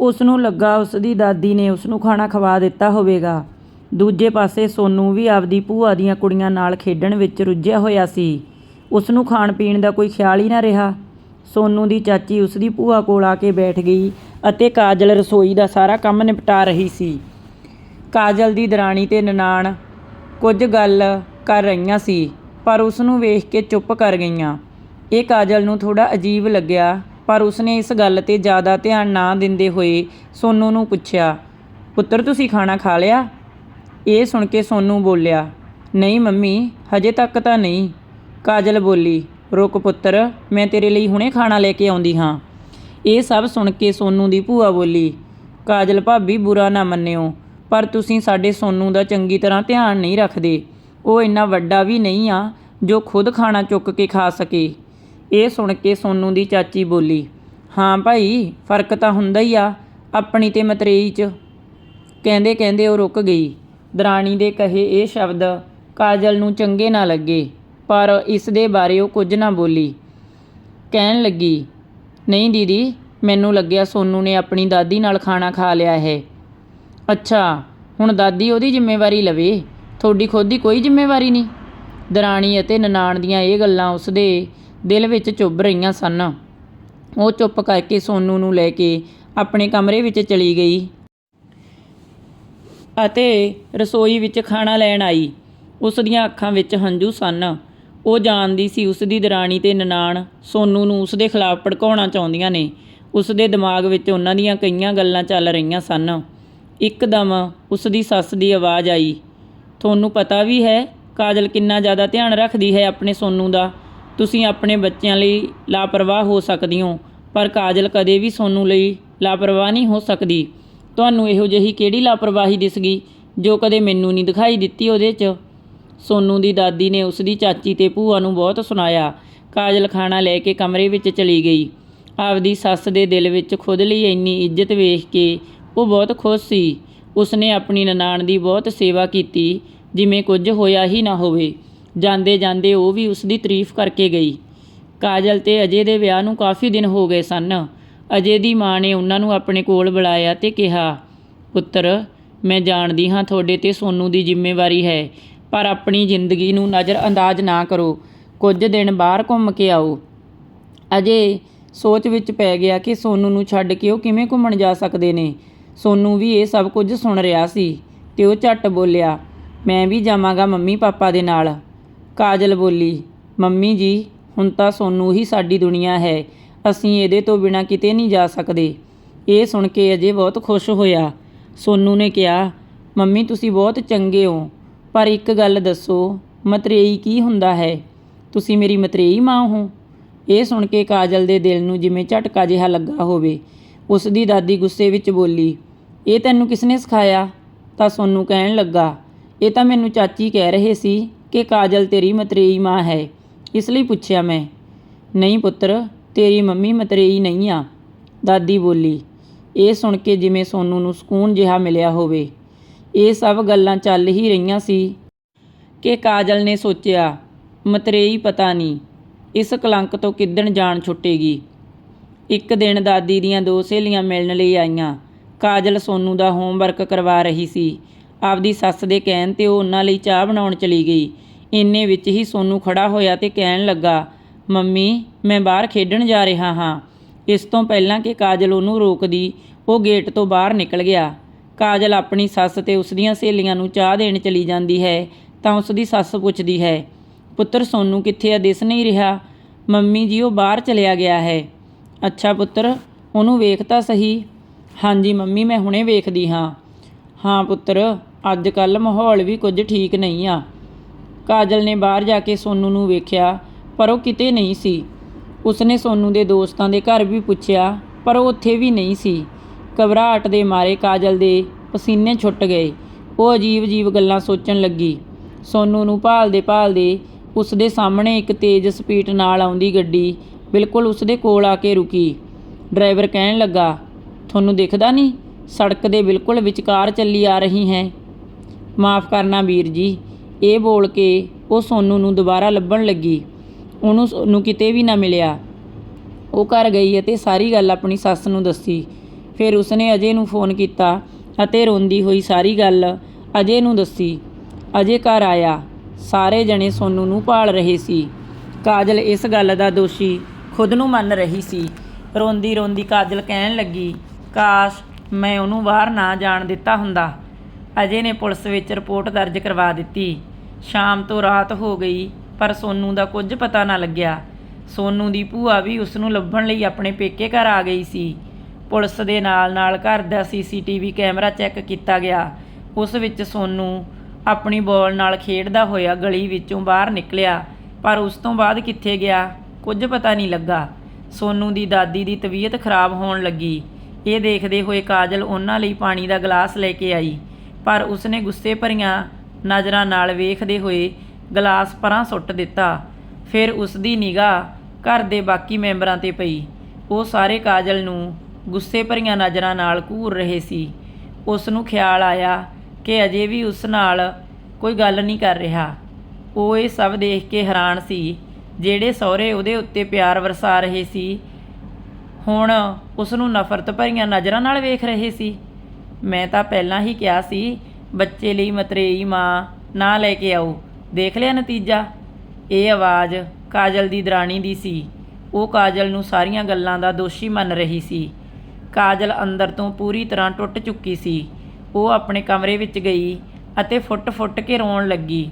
ਉਸ ਨੂੰ ਲੱਗਾ ਉਸ ਦੀ ਦਾਦੀ ਨੇ ਉਸ ਨੂੰ ਖਾਣਾ ਖਵਾ ਦਿੱਤਾ ਹੋਵੇਗਾ। ਦੂਜੇ ਪਾਸੇ ਸੋਨੂ ਵੀ ਆਪਦੀ ਭੂਆ ਦੀਆਂ ਕੁੜੀਆਂ ਨਾਲ ਖੇਡਣ ਵਿੱਚ ਰੁੱਝਿਆ ਹੋਇਆ ਸੀ। ਉਸ ਨੂੰ ਖਾਣ ਪੀਣ ਦਾ ਕੋਈ ਖਿਆਲ ਹੀ ਨਾ ਰਿਹਾ। ਸੋਨੂ ਦੀ ਚਾਚੀ ਉਸ ਦੀ ਭੂਆ ਕੋਲ ਆ ਕੇ ਬੈਠ ਗਈ ਅਤੇ ਕਾਜਲ ਰਸੋਈ ਦਾ ਸਾਰਾ ਕੰਮ ਨਿਪਟਾ ਰਹੀ ਸੀ। ਕਾਜਲ ਦੀ ਦਰਾਣੀ ਤੇ ਨਨਾਣ ਕੁਝ ਗੱਲ ਕਰ ਰਹੀਆਂ ਸੀ, ਪਰ ਉਸ ਨੂੰ ਵੇਖ ਕੇ ਚੁੱਪ ਕਰ ਗਈਆਂ। ਇਹ ਕਾਜਲ ਨੂੰ ਥੋੜਾ ਅਜੀਬ ਲੱਗਿਆ ਪਰ ਉਸਨੇ ਇਸ ਗੱਲ ਤੇ ਜ਼ਿਆਦਾ ਧਿਆਨ ਨਾ ਦਿੰਦੇ ਹੋਏ ਸੋਨੂ ਨੂੰ ਪੁੱਛਿਆ, ਪੁੱਤਰ, ਤੁਸੀਂ ਖਾਣਾ ਖਾ ਲਿਆ? ਇਹ ਸੁਣ ਕੇ ਸੋਨੂ ਬੋਲਿਆ, ਨਹੀਂ ਮੰਮੀ, ਹਜੇ ਤੱਕ ਤਾਂ ਨਹੀਂ। ਕਾਜਲ ਬੋਲੀ, ਰੁਕ ਪੁੱਤਰ, ਮੈਂ ਤੇਰੇ ਲਈ ਹੁਣੇ ਖਾਣਾ ਲੈ ਕੇ ਆਉਂਦੀ ਹਾਂ। ਇਹ ਸਭ ਸੁਣ ਕੇ ਸੋਨੂ ਦੀ ਭੂਆ ਬੋਲੀ, ਕਾਜਲ ਭਾਬੀ, ਬੁਰਾ ਨਾ ਮੰਨਿਓ, ਪਰ ਤੁਸੀਂ ਸਾਡੇ ਸੋਨੂ ਦਾ ਚੰਗੀ ਤਰ੍ਹਾਂ ਧਿਆਨ ਨਹੀਂ ਰੱਖਦੇ। ਉਹ ਇੰਨਾ ਵੱਡਾ ਵੀ ਨਹੀਂ ਆ ਜੋ ਖੁਦ ਖਾਣਾ ਚੁੱਕ ਕੇ ਖਾ ਸਕੇ। ਇਹ ਸੁਣ ਕੇ ਸੋਨੂ ਦੀ ਚਾਚੀ ਬੋਲੀ, ਹਾਂ ਭਾਈ, ਫ਼ਰਕ ਤਾਂ ਹੁੰਦਾ ਹੀ ਆ ਆਪਣੀ ਤੇ ਮਤਰੇਈ 'ਚ। ਕਹਿੰਦੇ ਕਹਿੰਦੇ ਉਹ ਰੁਕ ਗਈ। ਦਰਾਣੀ ਦੇ ਕਹੇ ਇਹ ਸ਼ਬਦ ਕਾਜਲ ਨੂੰ ਚੰਗੇ ਨਾ ਲੱਗੇ, ਪਰ ਇਸ ਦੇ ਬਾਰੇ ਉਹ ਕੁਝ ਨਾ ਬੋਲੀ। ਕਹਿਣ ਲੱਗੀ, ਨਹੀਂ ਦੀਦੀ, ਮੈਨੂੰ ਲੱਗਿਆ ਸੋਨੂ ਨੇ ਆਪਣੀ ਦਾਦੀ ਨਾਲ ਖਾਣਾ ਖਾ ਲਿਆ ਹੈ। ਅੱਛਾ, ਹੁਣ ਦਾਦੀ ਉਹਦੀ ਜ਼ਿੰਮੇਵਾਰੀ ਲਵੇ, ਤੁਹਾਡੀ ਖੁਦ ਦੀ ਕੋਈ ਜ਼ਿੰਮੇਵਾਰੀ ਨਹੀਂ? ਦਰਾਣੀ ਅਤੇ ਨਨਾਣ ਦੀਆਂ ਇਹ ਗੱਲਾਂ ਉਸਦੇ ਦਿਲ ਵਿੱਚ ਚੁੱਭ ਰਹੀਆਂ ਸਨ। ਉਹ ਚੁੱਪ ਕਰਕੇ ਸੋਨੂ ਨੂੰ ਲੈ ਕੇ ਆਪਣੇ ਕਮਰੇ ਵਿੱਚ ਚਲੀ ਗਈ ਅਤੇ ਰਸੋਈ ਵਿੱਚ ਖਾਣਾ ਲੈਣ ਆਈ। ਉਸ ਦੀਆਂ ਅੱਖਾਂ ਵਿੱਚ ਹੰਝੂ ਸਨ। ਉਹ ਜਾਣਦੀ ਸੀ ਉਸ ਦੀ ਦਰਾਣੀ ਤੇ ਨਨਾਣ ਸੋਨੂ ਨੂੰ ਉਸ ਦੇ ਖਿਲਾਫ ਭੜਕਾਉਣਾ ਚਾਹੁੰਦੀਆਂ ਨੇ। ਉਸ ਦੇ ਦਿਮਾਗ ਵਿੱਚ ਉਹਨਾਂ ਦੀਆਂ ਕਈਆਂ ਗੱਲਾਂ ਚੱਲ ਰਹੀਆਂ ਸਨ। ਇੱਕਦਮ ਉਸ ਦੀ ਸੱਸ ਦੀ ਆਵਾਜ਼ ਆਈ। ਤੁਹਾਨੂੰ ਪਤਾ ਵੀ ਹੈ, ਕਾਜਲ ਕਿੰਨਾ ਜ਼ਿਆਦਾ ਧਿਆਨ ਰੱਖਦੀ ਹੈ ਆਪਣੇ ਸੋਨੂ ਦਾ। ਤੁਸੀਂ ਆਪਣੇ ਬੱਚਿਆਂ ਲਈ ਲਾਪਰਵਾਹ ਹੋ ਸਕਦੇ ਹੋ, ਪਰ ਕਾਜਲ ਕਦੇ ਵੀ ਸੋਨੂ ਲਈ ਲਾਪਰਵਾਹ ਨਹੀਂ ਹੋ ਸਕਦੀ। ਤੁਹਾਨੂੰ ਇਹੋ ਜਿਹੀ ਕਿਹੜੀ ਲਾਪਰਵਾਹੀ ਦਿਸ ਗਈ ਜੋ ਕਦੇ ਮੈਨੂੰ ਨਹੀਂ ਦਿਖਾਈ ਦਿੱਤੀ ਉਹਦੇ 'ਚ? ਸੋਨੂ ਦੀ ਦਾਦੀ ਨੇ ਉਸ ਦੀ ਚਾਚੀ ਤੇ ਭੂਆ ਨੂੰ ਬਹੁਤ ਸੁਣਾਇਆ। ਕਾਜਲ ਖਾਣਾ ਲੈ ਕੇ ਕਮਰੇ ਵਿੱਚ ਚਲੀ ਗਈ। ਆਪਦੀ ਸੱਸ ਦੇ ਦਿਲ ਵਿੱਚ ਖੁਦ ਲਈ ਇੰਨੀ ਇੱਜ਼ਤ ਵੇਖ ਕੇ ਉਹ ਬਹੁਤ ਖੁਸ਼ ਸੀ। ਉਸਨੇ ਆਪਣੀ ਨਨਾਣ ਦੀ ਬਹੁਤ ਸੇਵਾ ਕੀਤੀ, ਜਿਵੇਂ ਕੁਝ ਹੋਇਆ ਹੀ ਨਾ ਹੋਵੇ। ਜਾਂਦੇ ਜਾਂਦੇ ਉਹ ਵੀ ਉਸ ਦੀ ਤਾਰੀਫ ਕਰਕੇ ਗਈ। ਕਾਜਲ ਤੇ ਅਜੇ ਦੇ ਵਿਆਹ ਨੂੰ ਕਾਫੀ ਦਿਨ ਹੋ ਗਏ ਸਨ। ਅਜੇ ਦੀ ਮਾਂ ਨੇ ਉਹਨਾਂ ਨੂੰ ਆਪਣੇ ਕੋਲ ਬੁਲਾਇਆ ਤੇ ਕਿਹਾ, ਪੁੱਤਰ, ਮੈਂ ਜਾਣਦੀ ਹਾਂ ਤੁਹਾਡੇ ਤੇ ਸੋਨੂ ਦੀ ਜ਼ਿੰਮੇਵਾਰੀ ਹੈ, ਪਰ ਆਪਣੀ ਜ਼ਿੰਦਗੀ ਨੂੰ ਨਜ਼ਰਅੰਦਾਜ਼ ਨਾ ਕਰੋ। ਕੁਝ ਦਿਨ ਬਾਹਰ ਘੁੰਮ ਕੇ ਆਓ। ਅਜੇ ਸੋਚ ਵਿੱਚ ਪੈ ਗਿਆ ਕਿ ਸੋਨੂ ਨੂੰ ਛੱਡ ਕੇ ਉਹ ਕਿਵੇਂ ਘੁੰਮਣ ਜਾ ਸਕਦੇ ਨੇ। ਸੋਨੂ ਵੀ ਇਹ ਸਭ ਕੁਝ ਸੁਣ ਰਿਹਾ ਸੀ ਤੇ ਉਹ ਝੱਟ ਬੋਲਿਆ, ਮੈਂ ਵੀ ਜਾਵਾਂਗਾ ਮੰਮੀ ਪਾਪਾ ਦੇ ਨਾਲ। ਕਾਜਲ ਬੋਲੀ, ਮੰਮੀ ਜੀ, ਹੁਣ ਤਾਂ ਸੋਨੂੰ ਹੀ ਸਾਡੀ ਦੁਨੀਆ ਹੈ, ਅਸੀਂ ਇਹਦੇ ਤੋਂ ਬਿਨਾਂ ਕਿਤੇ ਨਹੀਂ ਜਾ ਸਕਦੇ। ਇਹ ਸੁਣ ਕੇ ਅਜੇ ਬਹੁਤ ਖੁਸ਼ ਹੋਇਆ। ਸੋਨੂ ਨੇ ਕਿਹਾ, ਮੰਮੀ, ਤੁਸੀਂ ਬਹੁਤ ਚੰਗੇ ਹੋ, ਪਰ ਇੱਕ ਗੱਲ ਦੱਸੋ, ਮਤਰੇਈ ਕੀ ਹੁੰਦਾ ਹੈ? ਤੁਸੀਂ ਮੇਰੀ ਮਤਰੇਈ ਮਾਂ ਹੋ। ਇਹ ਸੁਣ ਕੇ ਕਾਜਲ ਦੇ ਦਿਲ ਨੂੰ ਜਿਵੇਂ ਝਟਕਾ ਜਿਹਾ ਲੱਗਾ ਹੋਵੇ, ਉਸ ਦੀ ਦਾਦੀ ਗੁੱਸੇ ਵਿੱਚ ਬੋਲੀ, ਇਹ ਤੈਨੂੰ ਕਿਸਨੇ ਸਿਖਾਇਆ? ਤਾਂ ਸੋਨੂੰ ਕਹਿਣ ਲੱਗਾ, ਇਹ ਤਾਂ ਮੈਨੂੰ ਚਾਚੀ ਕਹਿ ਰਹੇ ਸੀ ਕਿ ਕਾਜਲ ਤੇਰੀ ਮਤਰੇਈ ਮਾਂ ਹੈ। ਇਸ ਲਈ ਪੁੱਛਿਆ ਮੈਂ, ਨਹੀਂ ਪੁੱਤਰ, ਤੇਰੀ ਮੰਮੀ ਮਤਰੇਈ ਨਹੀਂ ਆ। ਦਾਦੀ ਬੋਲੀ, ਇਹ ਸੁਣ ਕੇ ਜਿਵੇਂ ਸੋਨੂੰ ਨੂੰ ਸਕੂਨ ਜਿਹਾ ਮਿਲਿਆ ਹੋਵੇ। ਇਹ ਸਭ ਗੱਲਾਂ ਚੱਲ ਹੀ ਰਹੀਆਂ ਸੀ ਕਿ ਕਾਜਲ ਨੇ ਸੋਚਿਆ, ਮਤਰੇਈ ਪਤਾ ਨਹੀਂ, ਇਸ ਕਲੰਕ ਤੋਂ ਕਿੱਦਣ ਜਾਣ ਛੁੱਟੇਗੀ। ਇੱਕ ਦਿਨ ਦਾਦੀ ਦੀਆਂ ਦੋ ਸਹੇਲੀਆਂ ਮਿਲਣ ਲਈ ਆਈਆਂ। ਕਾਜਲ ਸੋਨੂ ਦਾ ਹੋਮਵਰਕ ਕਰਵਾ ਰਹੀ ਸੀ। ਆਪਦੀ ਸੱਸ ਦੇ ਕਹਿਣ ਤੇ ਉਹ ਉਹਨਾਂ ਲਈ ਚਾਹ ਬਣਾਉਣ ਚਲੀ ਗਈ। ਇੰਨੇ ਵਿੱਚ ਹੀ ਸੋਨੂ ਖੜਾ ਹੋਇਆ ਤੇ ਕਹਿਣ ਲੱਗਾ, ਮੰਮੀ, ਮੈਂ ਬਾਹਰ ਖੇਡਣ ਜਾ ਰਿਹਾ ਹਾਂ। ਇਸ ਤੋਂ ਪਹਿਲਾਂ ਕਿ ਕਾਜਲ ਉਹਨੂੰ ਰੋਕਦੀ, ਉਹ ਗੇਟ ਤੋਂ ਬਾਹਰ ਨਿਕਲ ਗਿਆ। ਕਾਜਲ ਆਪਣੀ ਸੱਸ ਤੇ ਉਸ ਦੀਆਂ ਸਹੇਲੀਆਂ ਨੂੰ ਚਾਹ ਦੇਣ ਚਲੀ ਜਾਂਦੀ ਹੈ, ਤਾਂ ਉਸ ਦੀ ਸੱਸ ਪੁੱਛਦੀ ਹੈ, ਪੁੱਤਰ, ਸੋਨੂ ਕਿੱਥੇ ਆ? ਦਿਸ ਨਹੀਂ ਰਿਹਾ। ਮੰਮੀ ਜੀ, ਉਹ ਬਾਹਰ ਚਲਿਆ ਗਿਆ ਹੈ। ਅੱਛਾ ਪੁੱਤਰ, ਉਹਨੂੰ ਵੇਖ ਤਾਂ ਸਹੀ। ਹਾਂਜੀ ਮੰਮੀ, ਮੈਂ ਹੁਣੇ ਵੇਖਦੀ ਹਾਂ। ਹਾਂ ਪੁੱਤਰ ਅੱਜ ਕੱਲ ਮਾਹੌਲ ਵੀ ਕੁਝ ਠੀਕ ਨਹੀਂ ਆ। ਕਾਜਲ ਨੇ ਬਾਹਰ ਜਾ ਕੇ ਸੋਨੂ ਨੂੰ ਵੇਖਿਆ, ਪਰ ਉਹ ਕਿਤੇ ਨਹੀਂ ਸੀ। ਉਸਨੇ ਸੋਨੂ ਦੇ ਦੋਸਤਾਂ ਦੇ ਘਰ ਵੀ ਪੁੱਛਿਆ, ਪਰ ਉਹ ਉੱਥੇ ਵੀ ਨਹੀਂ ਸੀ। ਘਬਰਾਹਟ ਦੇ ਮਾਰੇ ਕਾਜਲ ਦੇ ਪਸੀਨੇ ਛੁੱਟ ਗਏ। ਉਹ ਅਜੀਬ-ਅਜੀਬ ਗੱਲਾਂ ਸੋਚਣ ਲੱਗੀ। ਸੋਨੂ ਨੂੰ ਭਾਲਦੇ ਭਾਲਦੇ ਉਸ ਦੇ ਸਾਹਮਣੇ ਇੱਕ ਤੇਜ਼ ਸਪੀਡ ਨਾਲ ਆਉਂਦੀ ਗੱਡੀ ਬਿਲਕੁਲ ਉਸ ਦੇ ਕੋਲ ਆ ਕੇ ਰੁਕੀ। ਡਰਾਈਵਰ ਕਹਿਣ ਲੱਗਾ, ਤੁਹਾਨੂੰ ਦਿਖਦਾ ਨਹੀਂ? ਸੜਕ ਦੇ ਬਿਲਕੁਲ ਵਿਚਕਾਰ ਚੱਲੀ ਆ ਰਹੀ ਹੈ। ਮਾਫ ਕਰਨਾ ਵੀਰ ਜੀ। ਇਹ ਬੋਲ ਕੇ ਉਹ ਸੋਨੂ ਨੂੰ ਦੁਬਾਰਾ ਲੱਭਣ ਲੱਗੀ। ਉਹਨੂੰ ਸੋਨੂ ਕਿਤੇ ਵੀ ਨਾ ਮਿਲਿਆ। ਉਹ ਘਰ ਗਈ ਅਤੇ ਸਾਰੀ ਗੱਲ ਆਪਣੀ ਸੱਸ ਨੂੰ ਦੱਸੀ। ਫਿਰ ਉਸਨੇ ਅਜੇ ਨੂੰ ਫੋਨ ਕੀਤਾ ਅਤੇ ਰੋਂਦੀ ਹੋਈ ਸਾਰੀ ਗੱਲ ਅਜੇ ਨੂੰ ਦੱਸੀ। ਅਜੇ ਘਰ ਆਇਆ। ਸਾਰੇ ਜਣੇ ਸੋਨੂ ਨੂੰ ਭਾਲ ਰਹੇ ਸੀ। ਕਾਜਲ ਇਸ ਗੱਲ ਦਾ ਦੋਸ਼ੀ ਖੁਦ ਨੂੰ ਮੰਨ ਰਹੀ ਸੀ। ਰੋਂਦੀ ਰੋਂਦੀ ਕਾਜਲ ਕਹਿਣ ਲੱਗੀ, ਕਾਸ਼ ਮੈਂ ਉਹਨੂੰ ਬਾਹਰ ਨਾ ਜਾਣ ਦਿੱਤਾ ਹੁੰਦਾ। ਅਜੇ ਨੇ ਪੁਲਿਸ ਵਿੱਚ ਰਿਪੋਰਟ ਦਰਜ ਕਰਵਾ ਦਿੱਤੀ। ਸ਼ਾਮ ਤੋਂ ਰਾਤ ਹੋ ਗਈ, ਪਰ ਸੋਨੂ ਦਾ ਕੁਝ ਪਤਾ ਨਾ ਲੱਗਿਆ। ਸੋਨੂ ਦੀ ਭੂਆ ਵੀ ਉਸ ਨੂੰ ਲੱਭਣ ਲਈ ਆਪਣੇ ਪੇਕੇ ਘਰ ਆ ਗਈ ਸੀ। ਪੁਲਿਸ ਦੇ ਨਾਲ-ਨਾਲ ਘਰ ਦਾ ਸੀਸੀਟੀਵੀ ਕੈਮਰਾ ਚੈੱਕ ਕੀਤਾ ਗਿਆ। ਉਸ ਵਿੱਚ ਸੋਨੂ ਆਪਣੀ ਬੋਲ ਨਾਲ ਖੇਡਦਾ ਹੋਇਆ ਗਲੀ ਵਿੱਚੋਂ ਬਾਹਰ ਨਿਕਲਿਆ, ਪਰ ਉਸ ਤੋਂ ਬਾਅਦ ਕਿੱਥੇ ਗਿਆ, ਕੁਝ ਪਤਾ ਨਹੀਂ ਲੱਗਾ। ਸੋਨੂ ਦੀ ਦਾਦੀ ਦੀ ਤਬੀਅਤ ਖਰਾਬ ਹੋਣ ਲੱਗੀ। ਇਹ ਦੇਖਦੇ ਹੋਏ ਕਾਜਲ ਉਹਨਾਂ ਲਈ ਪਾਣੀ ਦਾ ਗਲਾਸ ਲੈ ਕੇ ਆਈ। ਪਰ ਉਸਨੇ ਗੁੱਸੇ ਭਰੀਆਂ ਨਜ਼ਰਾਂ ਨਾਲ ਵੇਖਦੇ ਹੋਏ ਗਲਾਸ ਪਰਾਂ ਸੁੱਟ ਦਿੱਤਾ। ਫਿਰ ਉਸਦੀ ਨਿਗਾਹ ਘਰ ਦੇ ਬਾਕੀ ਮੈਂਬਰਾਂ ਤੇ ਪਈ। ਉਹ ਸਾਰੇ ਕਾਜਲ ਨੂੰ ਗੁੱਸੇ ਭਰੀਆਂ ਨਜ਼ਰਾਂ ਨਾਲ ਘੂਰ ਰਹੇ ਸੀ। ਉਸ ਨੂੰ ਖਿਆਲ ਆਇਆ ਕਿ ਅਜੇ ਵੀ ਉਸ ਨਾਲ ਕੋਈ ਗੱਲ ਨਹੀਂ ਕਰ ਰਿਹਾ। ਉਹ ਇਹ ਸਭ ਦੇਖ ਕੇ ਹੈਰਾਨ ਸੀ, ਜਿਹੜੇ ਸਹੁਰੇ ਉਹਦੇ ਉੱਤੇ ਪਿਆਰ ਵਰਸਾ ਰਹੇ ਸੀ, ਹੁਣ ਉਸ ਨੂੰ ਨਫ਼ਰਤ ਭਰੀਆਂ ਨਜ਼ਰਾਂ ਨਾਲ ਵੇਖ ਰਹੇ ਸੀ। ਮੈਂ ਤਾਂ ਪਹਿਲਾਂ ਹੀ ਕਿਹਾ ਸੀ, ਬੱਚੇ ਲਈ ਮਤਰੇਈ ਮਾਂ ਨਾ ਲੈ ਕੇ ਆਓ। ਦੇਖ ਲਿਆ ਨਤੀਜਾ? ਇਹ ਆਵਾਜ਼ ਕਾਜਲ ਦੀ ਦਰਾਣੀ ਦੀ ਸੀ। ਉਹ ਕਾਜਲ ਨੂੰ ਸਾਰੀਆਂ ਗੱਲਾਂ ਦਾ ਦੋਸ਼ੀ ਮੰਨ ਰਹੀ ਸੀ। ਕਾਜਲ ਅੰਦਰ ਤੋਂ ਪੂਰੀ ਤਰ੍ਹਾਂ ਟੁੱਟ ਚੁੱਕੀ ਸੀ। ਉਹ ਆਪਣੇ ਕਮਰੇ ਵਿੱਚ ਗਈ ਅਤੇ ਫੁੱਟ-ਫੁੱਟ ਕੇ ਰੋਣ ਲੱਗੀ।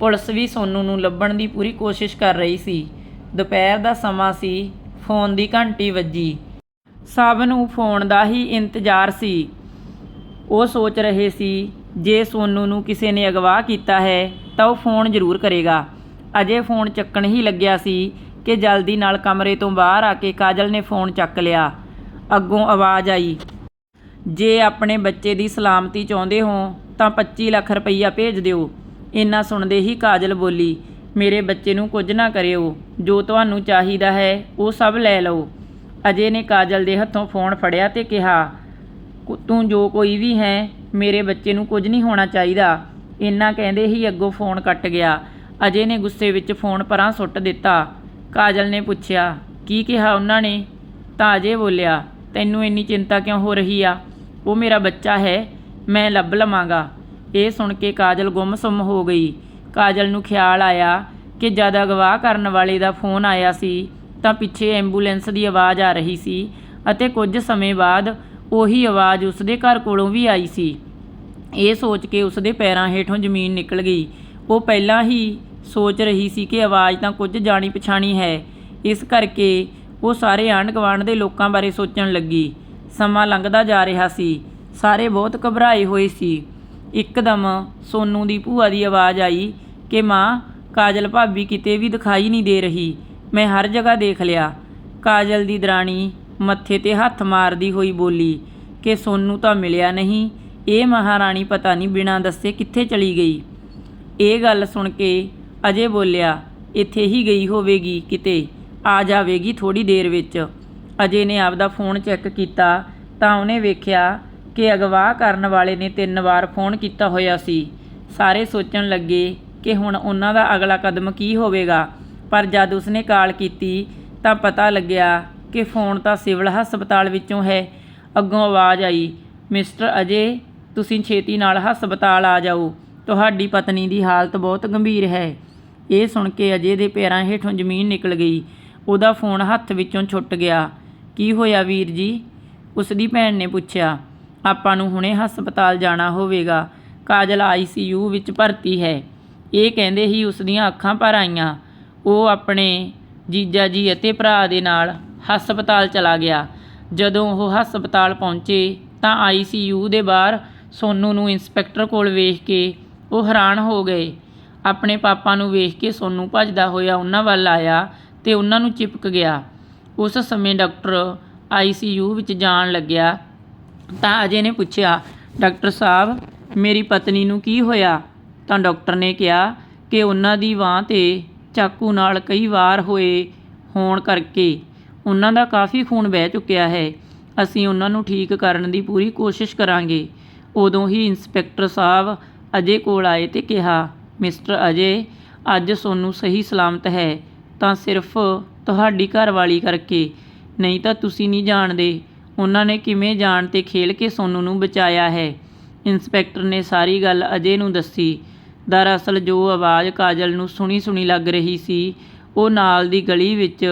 ਪੁਲਿਸ ਵੀ ਸੋਨੂ ਨੂੰ ਲੱਭਣ ਦੀ ਪੂਰੀ ਕੋਸ਼ਿਸ਼ ਕਰ ਰਹੀ ਸੀ। ਦੁਪਹਿਰ ਦਾ ਸਮਾਂ ਸੀ, ਫੋਨ ਦੀ ਘੰਟੀ ਵੱਜੀ। ਸਭ ਨੂੰ ਫੋਨ ਦਾ ਹੀ ਇੰਤਜ਼ਾਰ ਸੀ। ਉਹ ਸੋਚ ਰਹੇ ਸੀ, ਜੇ ਸੋਨੂ ਨੂੰ ਕਿਸੇ ਨੇ ਅਗਵਾ ਕੀਤਾ ਹੈ, ਤਾਂ ਉਹ ਫੋਨ ਜ਼ਰੂਰ ਕਰੇਗਾ। ਅਜੇ ਫੋਨ ਚੱਕਣ ਹੀ ਲੱਗਿਆ ਸੀ ਕਿ ਜਲਦੀ ਨਾਲ ਕਮਰੇ ਤੋਂ ਬਾਹਰ ਆ ਕੇ ਕਾਜਲ ਨੇ ਫੋਨ ਚੱਕ ਲਿਆ। ਅੱਗੋਂ ਆਵਾਜ਼ ਆਈ, ਜੇ ਆਪਣੇ ਬੱਚੇ ਦੀ ਸਲਾਮਤੀ ਚਾਹੁੰਦੇ ਹੋ, ਤਾਂ 25 ਲੱਖ ਰੁਪਈਆ ਭੇਜ ਦਿਓ। ਇੰਨਾ ਸੁਣਦੇ ਹੀ ਕਾਜਲ ਬੋਲੀ, ਮੇਰੇ ਬੱਚੇ ਨੂੰ ਕੁਝ ਨਾ ਕਰਿਓ, ਜੋ ਤੁਹਾਨੂੰ ਚਾਹੀਦਾ ਹੈ, ਉਹ ਸਭ ਲੈ ਲਓ। ਅਜੇ ਨੇ ਕਾਜਲ ਦੇ ਹੱਥੋਂ ਫੋਨ ਫੜਿਆ ਤੇ ਕਿਹਾ ਤੂੰ ਜੋ ਕੋਈ ਵੀ ਹੈ, ਮੇਰੇ ਬੱਚੇ ਨੂੰ ਕੁਝ ਨਹੀਂ ਹੋਣਾ ਚਾਹੀਦਾ। ਇੰਨਾ ਕਹਿੰਦੇ ਹੀ ਅੱਗੋਂ ਫੋਨ ਕੱਟ ਗਿਆ। ਅਜੇ ਨੇ ਗੁੱਸੇ ਵਿੱਚ ਫੋਨ ਪਰਾਂ ਸੁੱਟ ਦਿੱਤਾ। ਕਾਜਲ ਨੇ ਪੁੱਛਿਆ, ਕੀ ਕਿਹਾ ਉਹਨਾਂ ਨੇ? ਤਾਂ ਅਜੇ ਬੋਲਿਆ, ਤੈਨੂੰ ਇੰਨੀ ਚਿੰਤਾ ਕਿਉਂ ਹੋ ਰਹੀ ਆ? ਉਹ ਮੇਰਾ ਬੱਚਾ ਹੈ, ਮੈਂ ਲੱਭ ਲਵਾਂਗਾ। ਇਹ ਸੁਣ ਕੇ ਕਾਜਲ ਗੁੰਮਸੁੰਮ ਹੋ ਗਈ। ਕਾਜਲ ਨੂੰ ਖਿਆਲ ਆਇਆ ਕਿ ਜਦ ਅਗਵਾ ਕਰਨ ਵਾਲੇ ਦਾ ਫੋਨ ਆਇਆ ਸੀ। ਤਾਂ ਪਿੱਛੇ ਐਂਬੂਲੈਂਸ ਦੀ ਆਵਾਜ਼ ਆ ਰਹੀ ਸੀ ਅਤੇ ਕੁਝ ਸਮੇਂ ਬਾਅਦ ਉਹੀ ਆਵਾਜ਼ ਉਸਦੇ ਘਰ ਕੋਲੋਂ ਵੀ ਆਈ ਸੀ। ਇਹ ਸੋਚ ਕੇ ਉਸਦੇ ਪੈਰਾਂ ਹੇਠੋਂ ਜ਼ਮੀਨ ਨਿਕਲ ਗਈ। ਉਹ ਪਹਿਲਾਂ ਹੀ ਸੋਚ ਰਹੀ ਸੀ ਕਿ ਆਵਾਜ਼ ਤਾਂ ਕੁਝ ਜਾਣੀ ਪਛਾਣੀ ਹੈ। ਇਸ ਕਰਕੇ ਉਹ ਸਾਰੇ ਆਂਢ ਗੁਆਂਢ ਦੇ ਲੋਕਾਂ ਬਾਰੇ ਸੋਚਣ ਲੱਗੀ। ਸਮਾਂ ਲੰਘਦਾ ਜਾ ਰਿਹਾ ਸੀ। ਸਾਰੇ ਬਹੁਤ ਘਬਰਾਏ ਹੋਏ ਸੀ। ਇੱਕਦਮ ਸੋਨੂ ਦੀ ਭੂਆ ਦੀ ਆਵਾਜ਼ ਆਈ ਕਿ ਮਾਂ, ਕਾਜਲ ਭਾਬੀ ਕਿਤੇ ਵੀ ਦਿਖਾਈ ਨਹੀਂ ਦੇ ਰਹੀ। ਮੈਂ ਹਰ ਜਗ੍ਹਾ ਦੇਖ ਲਿਆ। ਕਾਜਲ ਦੀ ਦਰਾਣੀ ਮੱਥੇ ਤੇ ਹੱਥ ਮਾਰਦੀ ਹੋਈ ਬੋਲੀ ਕਿ ਸੋਨੂ ਤਾਂ ਮਿਲਿਆ ਨਹੀਂ। ਇਹ ਮਹਾਰਾਣੀ ਪਤਾ ਨਹੀਂ ਬਿਨਾਂ ਦੱਸੇ ਕਿੱਥੇ ਚਲੀ ਗਈ। ਇਹ ਗੱਲ ਸੁਣ ਕੇ ਅਜੇ ਬੋਲਿਆ, ਇੱਥੇ ਹੀ ਗਈ ਹੋਵੇਗੀ ਕਿਤੇ। ਆ ਜਾਵੇਗੀ ਥੋੜੀ ਦੇਰ ਵਿੱਚ। ਅਜੇ ਨੇ ਆਪਦਾ ਫੋਨ ਚੈੱਕ ਕੀਤਾ ਤਾਂ ਉਹਨੇ ਵੇਖਿਆ ਕਿ ਅਗਵਾ ਕਰਨ ਵਾਲੇ ਨੇ ਤਿੰਨ ਵਾਰ ਫੋਨ ਕੀਤਾ ਹੋਇਆ ਸੀ। ਸਾਰੇ ਸੋਚਣ ਲੱਗੇ ਕਿ ਹੁਣ ਉਹਨਾਂ ਦਾ ਅਗਲਾ ਕਦਮ ਕੀ ਹੋਵੇਗਾ। ਪਰ ਜਦ ਉਸਨੇ ਕਾਲ ਕੀਤੀ ਤਾਂ ਪਤਾ ਲੱਗਿਆ ਕਿ ਫੋਨ ਤਾਂ ਸਿਵਲ ਹਸਪਤਾਲ ਵਿੱਚੋਂ ਹੈ। ਅੱਗੋਂ ਆਵਾਜ਼ ਆਈ, ਮਿਸਟਰ ਅਜੇ, ਤੁਸੀਂ ਛੇਤੀ ਨਾਲ ਹਸਪਤਾਲ ਆ ਜਾਓ। ਤੁਹਾਡੀ ਪਤਨੀ ਦੀ ਹਾਲਤ ਬਹੁਤ ਗੰਭੀਰ ਹੈ ਇਹ ਸੁਣ ਕੇ ਅਜੇ ਦੇ ਪੈਰਾਂ ਹੇਠੋਂ ਜ਼ਮੀਨ ਨਿਕਲ ਗਈ। ਉਹਦਾ ਫੋਨ ਹੱਥ ਵਿੱਚੋਂ ਛੁੱਟ ਗਿਆ। ਕੀ ਹੋਇਆ ਵੀਰ ਜੀ ਉਸ ਦੀ ਭੈਣ ਨੇ ਪੁੱਛਿਆ। ਆਪਾਂ ਨੂੰ ਹੁਣੇ ਹਸਪਤਾਲ ਜਾਣਾ ਹੋਵੇਗਾ। ਕਾਜਲ ਆਈਸੀਯੂ ਵਿੱਚ ਭਰਤੀ ਹੈ। ਇਹ ਕਹਿੰਦੇ ਹੀ ਉਸ ਦੀਆਂ ਅੱਖਾਂ ਭਰ ਆਈਆਂ। ਉਹ ਆਪਣੇ ਜੀਜਾ ਜੀ ਅਤੇ ਭਰਾ ਦੇ ਨਾਲ ਹਸਪਤਾਲ ਚਲਾ ਗਿਆ। ਜਦੋਂ ਉਹ ਹਸਪਤਾਲ ਪਹੁੰਚੇ ਤਾਂ ਆਈਸੀਯੂ ਦੇ ਬਾਹਰ ਸੋਨੂ ਨੂੰ ਇੰਸਪੈਕਟਰ ਕੋਲ ਵੇਖ ਕੇ ਉਹ ਹੈਰਾਨ ਹੋ ਗਏ। ਆਪਣੇ ਪਾਪਾ ਨੂੰ ਵੇਖ ਕੇ ਸੋਨੂ ਭੱਜਦਾ ਹੋਇਆ ਉਹਨਾਂ ਵੱਲ ਆਇਆ ਤੇ ਉਹਨਾਂ ਨੂੰ ਚਿਪਕ ਗਿਆ। ਉਸ ਸਮੇਂ ਡਾਕਟਰ ਆਈਸੀਯੂ ਵਿੱਚ ਜਾਣ ਲੱਗਿਆ ਤਾਂ ਅਜੇ ਨੇ ਪੁੱਛਿਆ, ਡਾਕਟਰ ਸਾਹਿਬ, ਮੇਰੀ ਪਤਨੀ ਨੂੰ ਕੀ ਹੋਇਆ? ਤਾਂ ਡਾਕਟਰ ਨੇ ਕਿਹਾ ਕਿ ਉਹਨਾਂ ਦੀ ਬਾਂਹ ਤੇ ਚਾਕੂ ਨਾਲ ਕਈ ਵਾਰ ਹੋਏ ਹੋਣ ਕਰਕੇ ਉਹਨਾਂ ਦਾ ਕਾਫੀ ਖੂਨ ਵਹਿ ਚੁੱਕਿਆ ਹੈ। ਅਸੀਂ ਉਹਨਾਂ ਨੂੰ ਠੀਕ ਕਰਨ ਦੀ ਪੂਰੀ ਕੋਸ਼ਿਸ਼ ਕਰਾਂਗੇ। ਉਦੋਂ ਹੀ ਇੰਸਪੈਕਟਰ ਸਾਹਿਬ ਅਜੇ ਕੋਲ ਆਏ ਤੇ ਕਿਹਾ, ਮਿਸਟਰ ਅਜੇ, ਅੱਜ ਸੋਨੂੰ ਸਹੀ ਸਲਾਮਤ ਹੈ, ਤਾਂ ਸਿਰਫ ਤੁਹਾਡੀ ਘਰਵਾਲੀ ਕਰਕੇ। ਨਹੀਂ ਤਾਂ ਤੁਸੀਂ ਨਹੀਂ ਜਾਣਦੇ, ਉਹਨਾਂ ਨੇ ਕਿਵੇਂ ਜਾਣ ਤੇ ਖੇਲ ਕੇ ਸੋਨੂੰ ਨੂੰ ਬਚਾਇਆ ਹੈ? ਇੰਸਪੈਕਟਰ ਨੇ ਸਾਰੀ ਗੱਲ ਅਜੇ ਨੂੰ ਦੱਸੀ। ਦਰਅਸਲ ਜੋ ਆਵਾਜ਼ ਕਾਜਲ ਨੂੰ ਸੁਣੀ ਸੁਣੀ ਲੱਗ ਰਹੀ ਸੀ, ਉਹ ਨਾਲ ਦੀ ਗਲੀ ਵਿੱਚ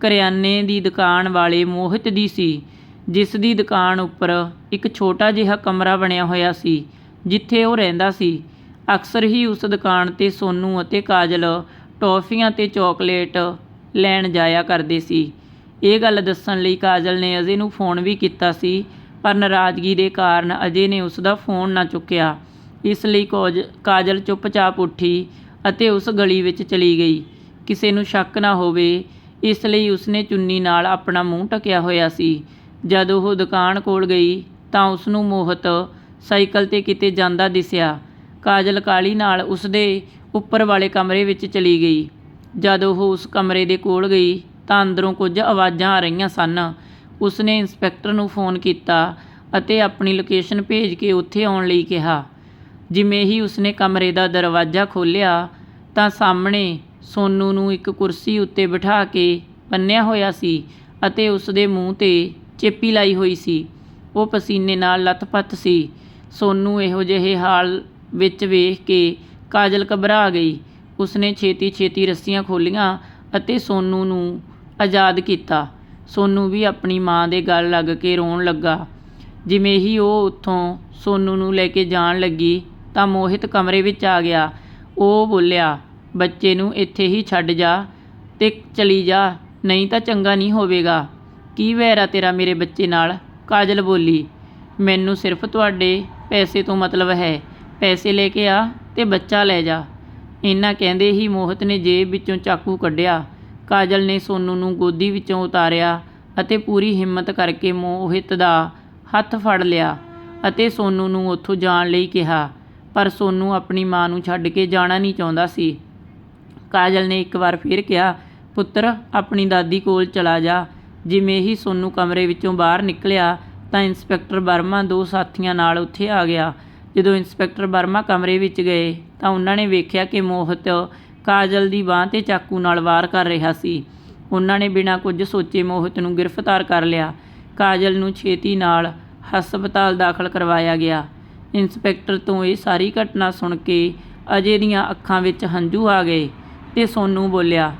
ਕਰਿਆਨੇ ਦੀ ਦੁਕਾਨ ਵਾਲੇ ਮੋਹਿਤ ਦੀ ਸੀ, ਜਿਸ ਦੀ ਦੁਕਾਨ ਉੱਪਰ ਇੱਕ ਛੋਟਾ ਜਿਹਾ ਕਮਰਾ ਬਣਿਆ ਹੋਇਆ ਸੀ, ਜਿੱਥੇ ਉਹ ਰਹਿੰਦਾ ਸੀ। ਅਕਸਰ ਹੀ ਉਸ ਦੁਕਾਨ ਤੇ ਸੋਨੂੰ ਅਤੇ ਕਾਜਲ ਟੌਫੀਆਂ ਤੇ ਚਾਕਲੇਟ ਲੈਣ ਜਾਇਆ ਕਰਦੇ ਸੀ। ਇਹ ਗੱਲ ਦੱਸਣ ਲਈ ਕਾਜਲ ਨੇ ਅਜੇ ਨੂੰ ਫੋਨ ਵੀ ਕੀਤਾ ਸੀ, ਪਰ ਨਾਰਾਜ਼ਗੀ ਦੇ ਕਾਰਨ ਅਜੇ ਨੇ ਉਸਦਾ ਫੋਨ ਨਾ ਚੁੱਕਿਆ। ਇਸ ਲਈ ਕੋਜ ਕਾਜਲ ਚੁੱਪਚਾਪ ਉੱਠੀ ਅਤੇ ਉਸ ਗਲੀ ਵਿੱਚ ਚਲੀ ਗਈ। ਕਿਸੇ ਨੂੰ ਸ਼ੱਕ ਨਾ ਹੋਵੇ, ਇਸ ਲਈ ਉਸਨੇ ਚੁੰਨੀ ਨਾਲ ਆਪਣਾ ਮੂੰਹ ਢੱਕਿਆ ਹੋਇਆ ਸੀ। ਜਦ ਉਹ ਦੁਕਾਨ ਕੋਲ ਗਈ ਤਾਂ ਉਸ ਨੂੰ ਮੋਹਤ ਸਾਈਕਲ ਤੇ ਕਿਤੇ ਜਾਂਦਾ ਦਿਸਿਆ। ਕਾਜਲ ਕਾਲੀ ਨਾਲ ਉਸਦੇ ਉੱਪਰ ਵਾਲੇ ਕਮਰੇ ਵਿੱਚ ਚਲੀ ਗਈ। ਜਦ ਉਹ ਉਸ ਕਮਰੇ ਦੇ ਕੋਲ ਗਈ ਤਾਂ ਅੰਦਰੋਂ ਕੁਝ ਆਵਾਜ਼ਾਂ ਆ ਰਹੀਆਂ ਸਨ। ਉਸਨੇ ਇੰਸਪੈਕਟਰ ਨੂੰ ਫੋਨ ਕੀਤਾ ਅਤੇ ਆਪਣੀ ਲੋਕੇਸ਼ਨ ਭੇਜ ਕੇ ਉੱਥੇ ਆਉਣ ਲਈ ਕਿਹਾ। ਜਿਵੇਂ ਹੀ ਉਸਨੇ ਕਮਰੇ ਦਾ ਦਰਵਾਜ਼ਾ ਖੋਲ੍ਹਿਆ ਤਾਂ ਸਾਹਮਣੇ ਸੋਨੂ ਨੂੰ ਇੱਕ ਕੁਰਸੀ ਉੱਤੇ ਬਿਠਾ ਕੇ ਬੰਨਿਆ ਹੋਇਆ ਸੀ ਅਤੇ ਉਸਦੇ ਮੂੰਹ ਤੇ ਚੇਪੀ ਲਾਈ ਹੋਈ ਸੀ। ਉਹ ਪਸੀਨੇ ਨਾਲ ਲੱਥਪੱਥ ਸੀ। ਸੋਨੂ ਇਹੋ ਜਿਹੇ ਹਾਲ ਵਿੱਚ ਵੇਖ ਕੇ ਕਾਜਲ ਘਬਰਾ ਗਈ। ਉਸਨੇ ਛੇਤੀ ਛੇਤੀ ਰੱਸੀਆਂ ਖੋਲੀਆਂ ਅਤੇ ਸੋਨੂ ਨੂੰ ਆਜ਼ਾਦ ਕੀਤਾ। ਸੋਨੂ ਵੀ ਆਪਣੀ ਮਾਂ ਦੇ ਗਲ ਲੱਗ ਕੇ ਰੋਣ ਲੱਗਾ। ਜਿਵੇਂ ਹੀ ਉਹ ਉੱਥੋਂ ਸੋਨੂ ਨੂੰ ਲੈ ਕੇ ਜਾਣ ਲੱਗੀ ਤਾਂ ਮੋਹਿਤ ਕਮਰੇ ਵਿੱਚ ਆ ਗਿਆ। ਉਹ ਬੋਲਿਆ, ਬੱਚੇ ਨੂੰ ਇੱਥੇ ਹੀ ਛੱਡ ਜਾ ਤੇ ਚਲੀ ਜਾ, ਨਹੀਂ ਤਾਂ ਚੰਗਾ ਨਹੀਂ ਹੋਵੇਗਾ। ਕੀ ਵੈਰਾ ਤੇਰਾ ਮੇਰੇ ਬੱਚੇ ਨਾਲ? ਕਾਜਲ ਬੋਲੀ, ਮੈਨੂੰ ਸਿਰਫ ਤੁਹਾਡੇ ਪੈਸੇ ਤੋਂ ਮਤਲਬ ਹੈ। ਪੈਸੇ ਲੈ ਕੇ ਆ ਤੇ ਬੱਚਾ ਲੈ ਜਾ। ਇੰਨਾ ਕਹਿੰਦੇ ਹੀ ਮੋਹਿਤ ਨੇ ਜੇਬ ਵਿੱਚੋਂ ਚਾਕੂ ਕੱਢਿਆ। ਕਾਜਲ ਨੇ ਸੋਨੂੰ ਨੂੰ ਗੋਦੀ ਵਿੱਚੋਂ ਉਤਾਰਿਆ ਅਤੇ ਪੂਰੀ ਹਿੰਮਤ ਕਰਕੇ ਮੋਹਿਤ ਦਾ ਹੱਥ ਫੜ ਲਿਆ ਅਤੇ ਸੋਨੂੰ ਨੂੰ ਉੱਥੋਂ ਜਾਣ ਲਈ ਕਿਹਾ ਪਰ ਸੋਨੂੰ ਆਪਣੀ ਮਾਂ ਨੂੰ ਛੱਡ ਕੇ ਜਾਣਾ ਨਹੀਂ ਚਾਹੁੰਦਾ ਸੀ। ਕਾਜਲ ਨੇ ਇੱਕ ਵਾਰ ਫਿਰ ਕਿਹਾ, ਪੁੱਤਰ, ਆਪਣੀ ਦਾਦੀ ਕੋਲ ਚਲਾ ਜਾ। ਜਿਵੇਂ ਹੀ ਸੋਨੂੰ ਕਮਰੇ ਵਿੱਚੋਂ ਬਾਹਰ ਨਿਕਲਿਆ, ਤਾਂ ਇੰਸਪੈਕਟਰ ਵਰਮਾ ਦੋ ਸਾਥੀਆਂ ਨਾਲ ਉੱਥੇ ਆ ਗਿਆ। ਜਦੋਂ ਇੰਸਪੈਕਟਰ ਵਰਮਾ ਕਮਰੇ ਵਿੱਚ ਗਏ, ਤਾਂ ਉਹਨਾਂ ਨੇ ਵੇਖਿਆ ਕਿ ਮੋਹਿਤ ਕਾਜਲ ਦੀ ਬਾਹ ਤੇ ਚਾਕੂ ਨਾਲ ਵਾਰ ਕਰ ਰਿਹਾ ਸੀ। ਉਹਨਾਂ ਨੇ ਬਿਨਾਂ ਕੁਝ ਸੋਚੇ ਮੋਹਿਤ ਨੂੰ ਗ੍ਰਿਫਤਾਰ ਕਰ ਲਿਆ। ਕਾਜਲ ਨੂੰ ਛੇਤੀ ਨਾਲ ਹਸਪਤਾਲ ਦਾਖਲ ਕਰਵਾਇਆ ਗਿਆ। ਇੰਸਪੈਕਟਰ ਤੋਂ ਇਹ ਸਾਰੀ ਘਟਨਾ ਸੁਣ ਕੇ ਅਜੇ ਦੀਆਂ ਅੱਖਾਂ ਵਿੱਚ ਹੰਝੂ ਆ ਗਏ ਤੇ ਸੋਨੂ ਬੋਲਿਆ,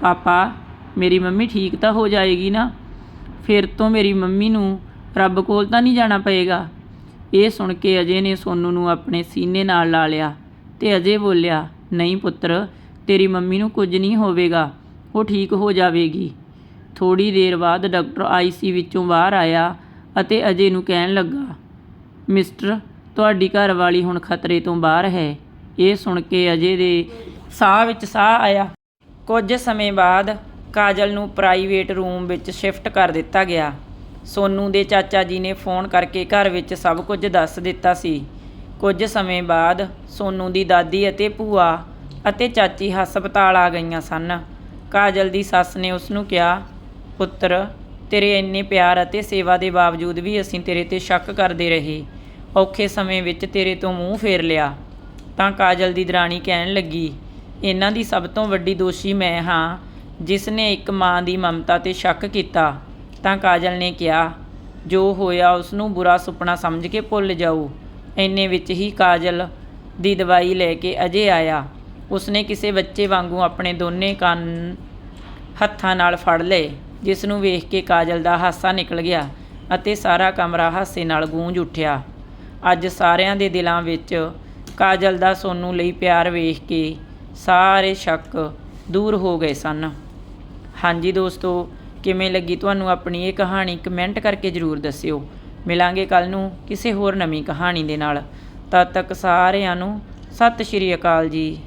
ਪਾਪਾ, ਮੇਰੀ ਮੰਮੀ ਠੀਕ ਤਾਂ ਹੋ ਜਾਏਗੀ ਨਾ? ਫਿਰ ਤੋਂ ਮੇਰੀ ਮੰਮੀ ਨੂੰ ਰੱਬ ਕੋਲ ਤਾਂ ਨਹੀਂ ਜਾਣਾ ਪਏਗਾ? ਇਹ ਸੁਣ ਕੇ ਅਜੇ ਨੇ ਸੋਨੂ ਨੂੰ ਆਪਣੇ ਸੀਨੇ ਨਾਲ ਲਾ ਲਿਆ ਤੇ ਅਜੇ ਬੋਲਿਆ, ਨਹੀਂ ਪੁੱਤਰ, ਤੇਰੀ ਮੰਮੀ ਨੂੰ ਕੁਝ ਨਹੀਂ ਹੋਵੇਗਾ, ਉਹ ਠੀਕ ਹੋ ਜਾਵੇਗੀ। ਥੋੜੀ ਦੇਰ ਬਾਅਦ ਡਾਕਟਰ ਆਈਸੀ ਵਿੱਚੋਂ ਬਾਹਰ ਆਇਆ ਅਤੇ ਅਜੇ ਨੂੰ ਕਹਿਣ ਲੱਗਾ, ਮਿਸਟਰ ਤੁਹਾਡੀ ਘਰਵਾਲੀ ਹੁਣ ਖਤਰੇ ਤੋਂ ਬਾਹਰ ਹੈ। ਇਹ ਸੁਣ ਕੇ ਅਜੇ ਦੇ ਸਾਹ ਵਿੱਚ ਸਾਹ ਆਇਆ। ਕੁਝ ਸਮੇਂ ਬਾਅਦ ਕਾਜਲ ਨੂੰ ਪ੍ਰਾਈਵੇਟ ਰੂਮ ਵਿੱਚ ਸ਼ਿਫਟ ਕਰ ਦਿੱਤਾ ਗਿਆ। ਸੋਨੂ ਦੇ ਚਾਚਾ ਜੀ ਨੇ ਫੋਨ ਕਰਕੇ ਘਰ ਵਿੱਚ ਸਭ ਕੁਝ ਦੱਸ ਦਿੱਤਾ ਸੀ। ਕੁਝ ਸਮੇਂ ਬਾਅਦ ਸੋਨੂ ਦੀ ਦਾਦੀ ਅਤੇ ਭੂਆ ਅਤੇ ਚਾਚੀ ਹਸਪਤਾਲ ਆ ਗਈਆਂ ਸਨ। ਕਾਜਲ ਦੀ ਸੱਸ ਨੇ ਉਸ ਨੂੰ ਕਿਹਾ, ਪੁੱਤਰ, ਤੇਰੇ ਇੰਨੇ ਪਿਆਰ ਅਤੇ ਸੇਵਾ ਦੇ ਬਾਵਜੂਦ ਵੀ ਅਸੀਂ ਤੇਰੇ ਤੇ ਸ਼ੱਕ ਕਰਦੇ ਰਹੇ। ਔਖੇ ਸਮੇਂ ਵਿੱਚ ਤੇਰੇ ਤੋਂ ਮੂੰਹ ਫੇਰ ਲਿਆ। ਤਾਂ ਕਾਜਲ ਦੀ ਦਰਾਣੀ ਕਹਿਣ ਲੱਗੀ, ਇਹਨਾਂ ਦੀ ਸਭ ਤੋਂ ਵੱਡੀ ਦੋਸ਼ੀ ਮੈਂ ਹਾਂ, ਜਿਸ ਨੇ ਇੱਕ ਮਾਂ ਦੀ ਮਮਤਾ ਤੇ ਸ਼ੱਕ ਕੀਤਾ। ਤਾਂ ਕਾਜਲ ਨੇ ਕਿਹਾ, ਜੋ ਹੋਇਆ ਉਸ ਨੂੰ ਬੁਰਾ ਸੁਪਨਾ ਸਮਝ ਕੇ ਭੁੱਲ ਜਾਓ ਇੰਨੇ ਵਿੱਚ ਹੀ ਕਾਜਲ ਦੀ ਦਵਾਈ ਲੈ ਕੇ ਅਜੇ ਆਇਆ। ਉਸਨੇ ਕਿਸੇ ਬੱਚੇ ਵਾਂਗੂ ਆਪਣੇ ਦੋਨੇ ਕੰਨ ਹੱਥਾਂ ਨਾਲ ਫੜ ਲਏ, ਜਿਸ ਨੂੰ ਵੇਖ ਕੇ ਕਾਜਲ ਦਾ ਹਾਸਾ ਨਿਕਲ ਗਿਆ ਅਤੇ ਸਾਰਾ ਕਮਰਾ ਹਾਸੇ ਨਾਲ ਗੂੰਜ ਉੱਠਿਆ। ਅੱਜ ਸਾਰਿਆਂ ਦੇ ਦਿਲਾਂ ਵਿੱਚ ਕਾਜਲ ਦਾ ਸੋਨੂ ਲਈ ਪਿਆਰ ਵੇਖ ਕੇ ਸਾਰੇ ਸ਼ੱਕ ਦੂਰ ਹੋ ਗਏ ਸਨ। ਹਾਂਜੀ ਦੋਸਤੋ, ਕਿਵੇਂ ਲੱਗੀ ਤੁਹਾਨੂੰ ਆਪਣੀ ਇਹ ਕਹਾਣੀ ਕਮੈਂਟ ਕਰਕੇ ਜਰੂਰ ਦੱਸਿਓ। ਮਿਲਾਂਗੇ ਕੱਲ ਨੂੰ ਕਿਸੇ ਹੋਰ ਨਵੀਂ ਕਹਾਣੀ ਦੇ ਨਾਲ। ਤਦ ਤੱਕ ਸਾਰਿਆਂ ਨੂੰ ਸਤਿ ਸ਼੍ਰੀ ਅਕਾਲ ਜੀ।